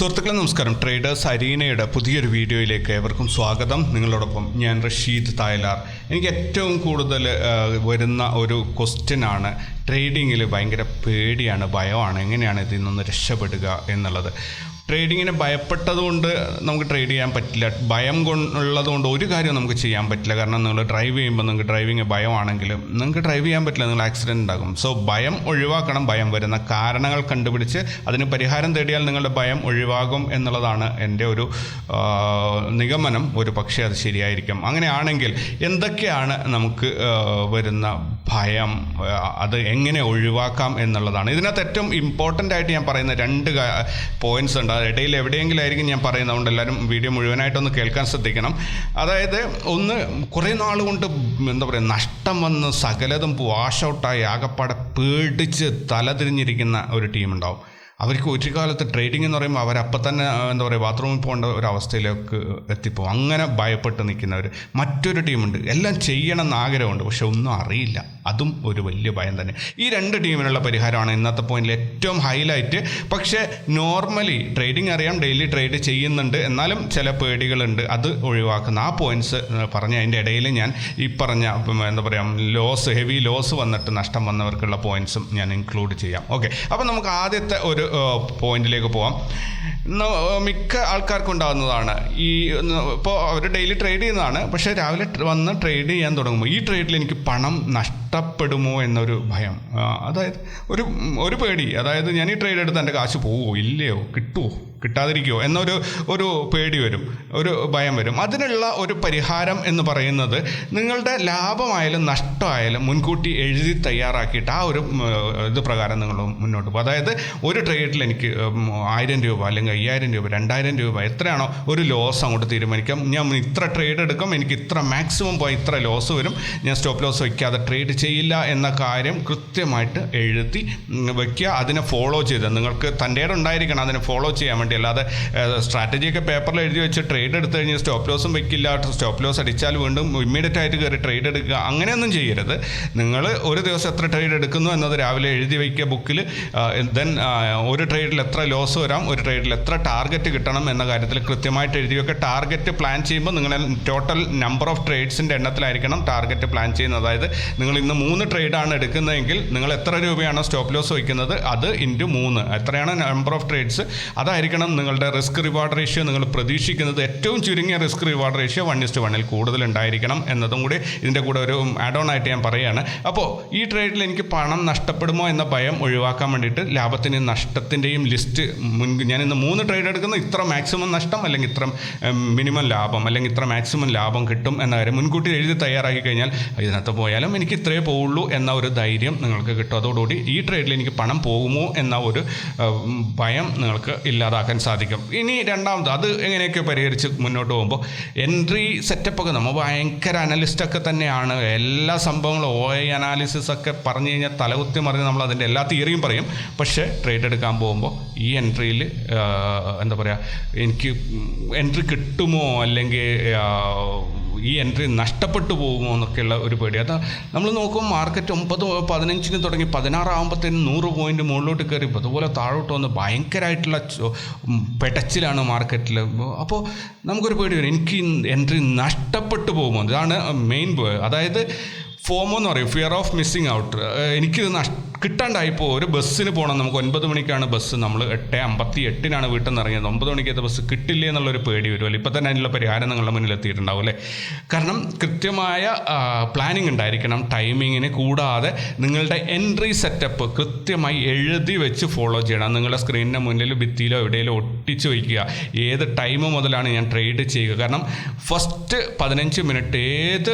സുഹൃത്തുക്കളെ നമസ്കാരം. ട്രേഡേഴ്സ് അരീനയുടെ പുതിയൊരു വീഡിയോയിലേക്ക് ഏവർക്കും സ്വാഗതം. നിങ്ങളോടൊപ്പം ഞാൻ റഷീദ് തായലാർ. എനിക്ക് ഏറ്റവും കൂടുതൽ വരുന്ന ഒരു ക്വസ്റ്റ്യനാണ് ട്രേഡിങ്ങിൽ ഭയങ്കര പേടിയാണ് ഭയമാണ്. എങ്ങനെയാണ് ഇതിൽ നിന്ന് രക്ഷപ്പെടുക എന്നുള്ളത്? ട്രേഡിങ്ങിന് ഭയപ്പെട്ടതുകൊണ്ട് നമുക്ക് ട്രേഡ് ചെയ്യാൻ പറ്റില്ല. ഭയം കൊണ്ടുള്ളത് കൊണ്ട് ഒരു കാര്യം നമുക്ക് ചെയ്യാൻ പറ്റില്ല. കാരണം നിങ്ങൾ ഡ്രൈവ് ചെയ്യുമ്പോൾ നിങ്ങൾക്ക് ഡ്രൈവിങ് ഭയമാണെങ്കിൽ നിങ്ങൾക്ക് ഡ്രൈവ് ചെയ്യാൻ പറ്റില്ല. നിങ്ങൾ ആക്സിഡന്റ് ഉണ്ടാകും. സോ ഭയം ഒഴിവാക്കണം ഭയം വരുന്ന കാരണങ്ങൾ കണ്ടുപിടിച്ച് അതിന് പരിഹാരം തേടിയാൽ നിങ്ങളുടെ ഭയം ഒഴിവാകും എന്നുള്ളതാണ് എന്റെ ഒരു നിഗമനം. ഒരു പക്ഷേ അത് ശരിയായിരിക്കും. അങ്ങനെയാണെങ്കിൽ എന്തൊക്കെയാണ് നമുക്ക് വരുന്ന ഭയം അത് എങ്ങനെ ഒഴിവാക്കാം എന്നുള്ളതാണ്. ഇതിനകത്ത് ഏറ്റവും ഇമ്പോർട്ടന്റ് ആയിട്ട് ഞാൻ പറയുന്ന രണ്ട് പോയിന്റ്സ് ഉണ്ട്. ഇടയിൽ എവിടെയെങ്കിലും ആയിരിക്കും ഞാൻ പറയുന്നത്. അതുകൊണ്ട് എല്ലാവരും വീഡിയോ മുഴുവനായിട്ടൊന്ന് കേൾക്കാൻ ശ്രദ്ധിക്കണം. അതായത് ഒന്ന് കുറേ നാൾ കൊണ്ട് എന്താ പറയുക നഷ്ടം വന്ന് സകലതും വാഷ് ഔട്ടായി ആകെപ്പാടെ പേടിച്ച് തലതിരിഞ്ഞിരിക്കുന്ന ഒരു ടീം ഉണ്ടാവും അവർക്ക് ഒരു കാലത്ത് ട്രേഡിംഗ് എന്ന് പറയുമ്പോൾ അവരപ്പം തന്നെ എന്താ പറയുക ബാത്റൂമിൽ പോകേണ്ട ഒരു അവസ്ഥയിലേക്ക് എത്തിപ്പോകും അങ്ങനെ ഭയപ്പെട്ട് നിൽക്കുന്നവർ മറ്റൊരു ടീമുണ്ട് എല്ലാം ചെയ്യണം എന്ന് ആഗ്രഹമുണ്ട് പക്ഷെ ഒന്നും അറിയില്ല. അതും ഒരു വലിയ ഭയം തന്നെ. ഈ രണ്ട് ടീമിനുള്ള പരിഹാരമാണ് ഇന്നത്തെ പോയിന്റിൽ ഏറ്റവും ഹൈലൈറ്റ് പക്ഷേ നോർമലി ട്രേഡിംഗ് അറിയാം ഡെയിലി ട്രേഡ് ചെയ്യുന്നുണ്ട്. എന്നാലും ചില പേടികളുണ്ട്. അത് ഒഴിവാക്കുന്ന ആ പോയിന്റ്സ് പറഞ്ഞ അതിന്റെ ഇടയിൽ ഞാൻ ഈ പറഞ്ഞ എന്താ പറയുക ലോസ് ഹെവി ലോസ് വന്നിട്ട് നഷ്ടം വന്നവർക്കുള്ള പോയിന്റ്സും ഞാൻ ഇൻക്ലൂഡ് ചെയ്യാം. ഓക്കെ അപ്പോൾ നമുക്ക് ആദ്യത്തെ ഒരു പോയിന്റിലേക്ക് പോവാം. മിക്ക ആൾക്കാർക്കും ഉണ്ടാകുന്നതാണ്. ഈ ഇപ്പോൾ അവർ ഡെയിലി ട്രേഡ് ചെയ്യുന്നതാണ്. പക്ഷേ രാവിലെ വന്ന് ട്രേഡ് ചെയ്യാൻ തുടങ്ങുമ്പോൾ ഈ ട്രേഡിൽ എനിക്ക് പണം നഷ്ടപ്പെടുമോ എന്നൊരു ഭയം. അതായത് ഒരു ഒരു പേടി. അതായത് ഞാൻ ഈ ട്രേഡ് എടുത്ത് എന്റെ കാശ് പോവോ ഇല്ലയോ കിട്ടുമോ കിട്ടാതിരിക്കുമോ എന്നൊരു ഒരു പേടി വരും. ഒരു ഭയം വരും. അതിനുള്ള ഒരു പരിഹാരം എന്ന് പറയുന്നത് നിങ്ങളുടെ ലാഭമായാലും നഷ്ടമായാലും മുൻകൂട്ടി എഴുതി തയ്യാറാക്കിയിട്ട് ആ ഒരു ഇത് പ്രകാരം നിങ്ങൾ മുന്നോട്ട് പോകും. അതായത് ഒരു ട്രേഡിൽ എനിക്ക് ആയിരം രൂപ അല്ലെങ്കിൽ അയ്യായിരം രൂപ രണ്ടായിരം രൂപ എത്രയാണോ ഒരു ലോസ് അങ്ങോട്ട് തീരുമാനിക്കാം. ഞാൻ ഇത്ര ട്രേഡ് എടുക്കും എനിക്ക് ഇത്ര മാക്സിമം പോയി ഇത്ര ലോസ് വരും. ഞാൻ സ്റ്റോപ്പ് ലോസ് വയ്ക്കാതെ ട്രേഡ് ചെയ്യില്ല എന്ന കാര്യം കൃത്യമായിട്ട് എഴുതി വയ്ക്കുക അതിനെ ഫോളോ ചെയ്ത്. നിങ്ങൾക്ക് തന്റെ ഉണ്ടായിരിക്കണം അതിനെ ഫോളോ ചെയ്യാൻ വേണ്ടി. അല്ലാതെ സ്ട്രാറ്റജിയൊക്കെ പേപ്പറിൽ എഴുതി വെച്ച് ട്രേഡ് എടുത്തു കഴിഞ്ഞാൽ സ്റ്റോപ്പ് ലോസും വെക്കില്ല. സ്റ്റോപ്പ് ലോസ് അടിച്ചാൽ വീണ്ടും ഇമ്മീഡിയറ്റ് ആയിട്ട് കയറി ട്രേഡ് എടുക്കുക. അങ്ങനെയൊന്നും ചെയ്യരുത്. നിങ്ങൾ ഒരു ദിവസം എത്ര ട്രേഡ് എടുക്കുന്നു എന്നത് രാവിലെ എഴുതി വയ്ക്കുക ബുക്കിൽ ദെൻ ഒരു ട്രേഡിൽ എത്ര ലോസ് വരാം ഒരു ട്രേഡിൽ എത്ര ടാർഗറ്റ് കിട്ടണം എന്ന കാര്യത്തിൽ കൃത്യമായിട്ട് എഴുതി വെക്കുക. ടാർഗറ്റ് പ്ലാൻ ചെയ്യുമ്പോൾ നിങ്ങൾ ടോട്ടൽ നമ്പർ ഓഫ് ട്രേഡ്സിന്റെ എണ്ണത്തിലായിരിക്കണം ടാർഗറ്റ് പ്ലാൻ ചെയ്യുന്നത്. അതായത് നിങ്ങൾ ഇന്ന് മൂന്ന് ട്രേഡാണ് എടുക്കുന്നതെങ്കിൽ നിങ്ങൾ എത്ര രൂപയാണോ സ്റ്റോപ്പ് ലോസ് വയ്ക്കുന്നത്? അത് ഇന്റു മൂന്ന്. എത്രയാണ് നമ്പർ ഓഫ് ട്രേഡ്സ് അതായിരിക്കണം നിങ്ങളുടെ റിസ്ക് റിവാർഡ് റേഷ്യോ നിങ്ങൾ പ്രതീക്ഷിക്കുന്നത് ഏറ്റവും ചുരുങ്ങിയ risk reward ratio one is to വണ്ണിൽ കൂടുതൽ ഉണ്ടായിരിക്കണം എന്നതും കൂടി ഇതിന്റെ കൂടെ ഒരു ആഡ് ഓൺ ആയിട്ട് ഞാൻ പറയുകയാണ്. അപ്പോൾ ഈ ട്രേഡിൽ എനിക്ക് പണം നഷ്ടപ്പെടുമോ എന്ന ഭയം ഒഴിവാക്കാൻ വേണ്ടിയിട്ട് ലാഭത്തിന്റെയും നഷ്ടത്തിന്റെയും ലിസ്റ്റ് മുൻ ഞാൻ ഇന്ന് മൂന്ന് ട്രേഡ് എടുക്കുന്നു. ഇത്ര മാക്സിമം നഷ്ടം അല്ലെങ്കിൽ ഇത്ര മിനിമം ലാഭം അല്ലെങ്കിൽ ഇത്ര മാക്സിമം ലാഭം കിട്ടും എന്ന കാര്യം മുൻകൂട്ടി എഴുതി തയ്യാറാക്കി കഴിഞ്ഞാൽ ഇതിനകത്ത് പോയാലും എനിക്ക് ഇത്രയേ പോവുള്ളൂ എന്ന ഒരു ധൈര്യം നിങ്ങൾക്ക് കിട്ടും. അതോടുകൂടി ഈ ട്രേഡിൽ എനിക്ക് പണം പോകുമോ എന്ന ഒരു ഭയം നിങ്ങൾക്ക് ഇല്ലാതാക്കാൻ സാധിക്കും. ഇനി രണ്ടാമത് അത് എങ്ങനെയൊക്കെ പരിഹരിച്ച് മുന്നോട്ട് പോകുമ്പോൾ എൻട്രി സെറ്റപ്പ് ഒക്കെ നമ്മൾ ഭയങ്കര അനലിസ്റ്റൊക്കെ തന്നെയാണ്. എല്ലാ സംഭവങ്ങളും ഒ ഐ അനാലിസിസ് ഒക്കെ പറഞ്ഞു കഴിഞ്ഞാൽ തലകുത്തി മറിഞ്ഞ് നമ്മൾ അതിന്റെ എല്ലാ തിയറിയും പറയും. പക്ഷേ ട്രേഡ് എടുക്കാൻ പോകുമ്പോൾ ഈ എൻട്രിയിൽ എന്താ പറയുക എനിക്ക് എൻട്രി കിട്ടുമോ അല്ലെങ്കിൽ ഈ എൻട്രി നഷ്ടപ്പെട്ടു പോകുമോ എന്നൊക്കെയുള്ള ഒരു പേടി. അതാ നമ്മൾ നോക്കുമ്പോൾ മാർക്കറ്റ് ഒമ്പത് പതിനഞ്ചിന് തുടങ്ങി പതിനാറാകുമ്പോഴത്തേനും നൂറ് പോയിന്റ് മുകളിലോട്ട് കയറി. അതുപോലെ താഴോട്ട് വന്ന് ഭയങ്കരമായിട്ടുള്ള പെടച്ചിലാണ് മാർക്കറ്റിൽ അപ്പോൾ നമുക്കൊരു പേടി വരും. എനിക്ക് എൻട്രി നഷ്ടപ്പെട്ടു പോകുമോ? ഇതാണ് മെയിൻ അതായത് ഫോമോ എന്ന് പറയും. ഫിയർ ഓഫ് മിസ്സിങ് ഔട്ട് എനിക്ക് കിട്ടാണ്ടായിപ്പോൾ ഒരു ബസ്സിന് പോകണം നമുക്ക് ഒൻപത് മണിക്കാണ് ബസ്. നമ്മൾ എട്ട് അമ്പത്തി എട്ടിനാണ് വീട്ടിൽ നിന്ന് ഇറങ്ങിയത് ഒമ്പത് മണിക്കത്തെ ബസ് കിട്ടില്ലേ എന്നുള്ളൊരു പേടി വരുമല്ലോ ഇപ്പം തന്നെ അതിനുള്ള പരിഹാരം നിങ്ങളുടെ മുന്നിൽ എത്തിയിട്ടുണ്ടാവും അല്ലേ? കാരണം കൃത്യമായ പ്ലാനിങ് ഉണ്ടായിരിക്കണം. ടൈമിങ്ങിന് കൂടാതെ നിങ്ങളുടെ എൻട്രി സെറ്റപ്പ് കൃത്യമായി എഴുതി വെച്ച് ഫോളോ ചെയ്യണം. നിങ്ങളുടെ സ്ക്രീനിന്റെ മുന്നിൽ ഭിത്തിയിലോ എവിടെയെങ്കിലും ഒട്ടിച്ച് വയ്ക്കുക ഏത് ടൈം മുതലാണ് ഞാൻ ട്രേഡ് ചെയ്യുക? കാരണം ഫസ്റ്റ് പതിനഞ്ച് മിനിറ്റ് ഏത്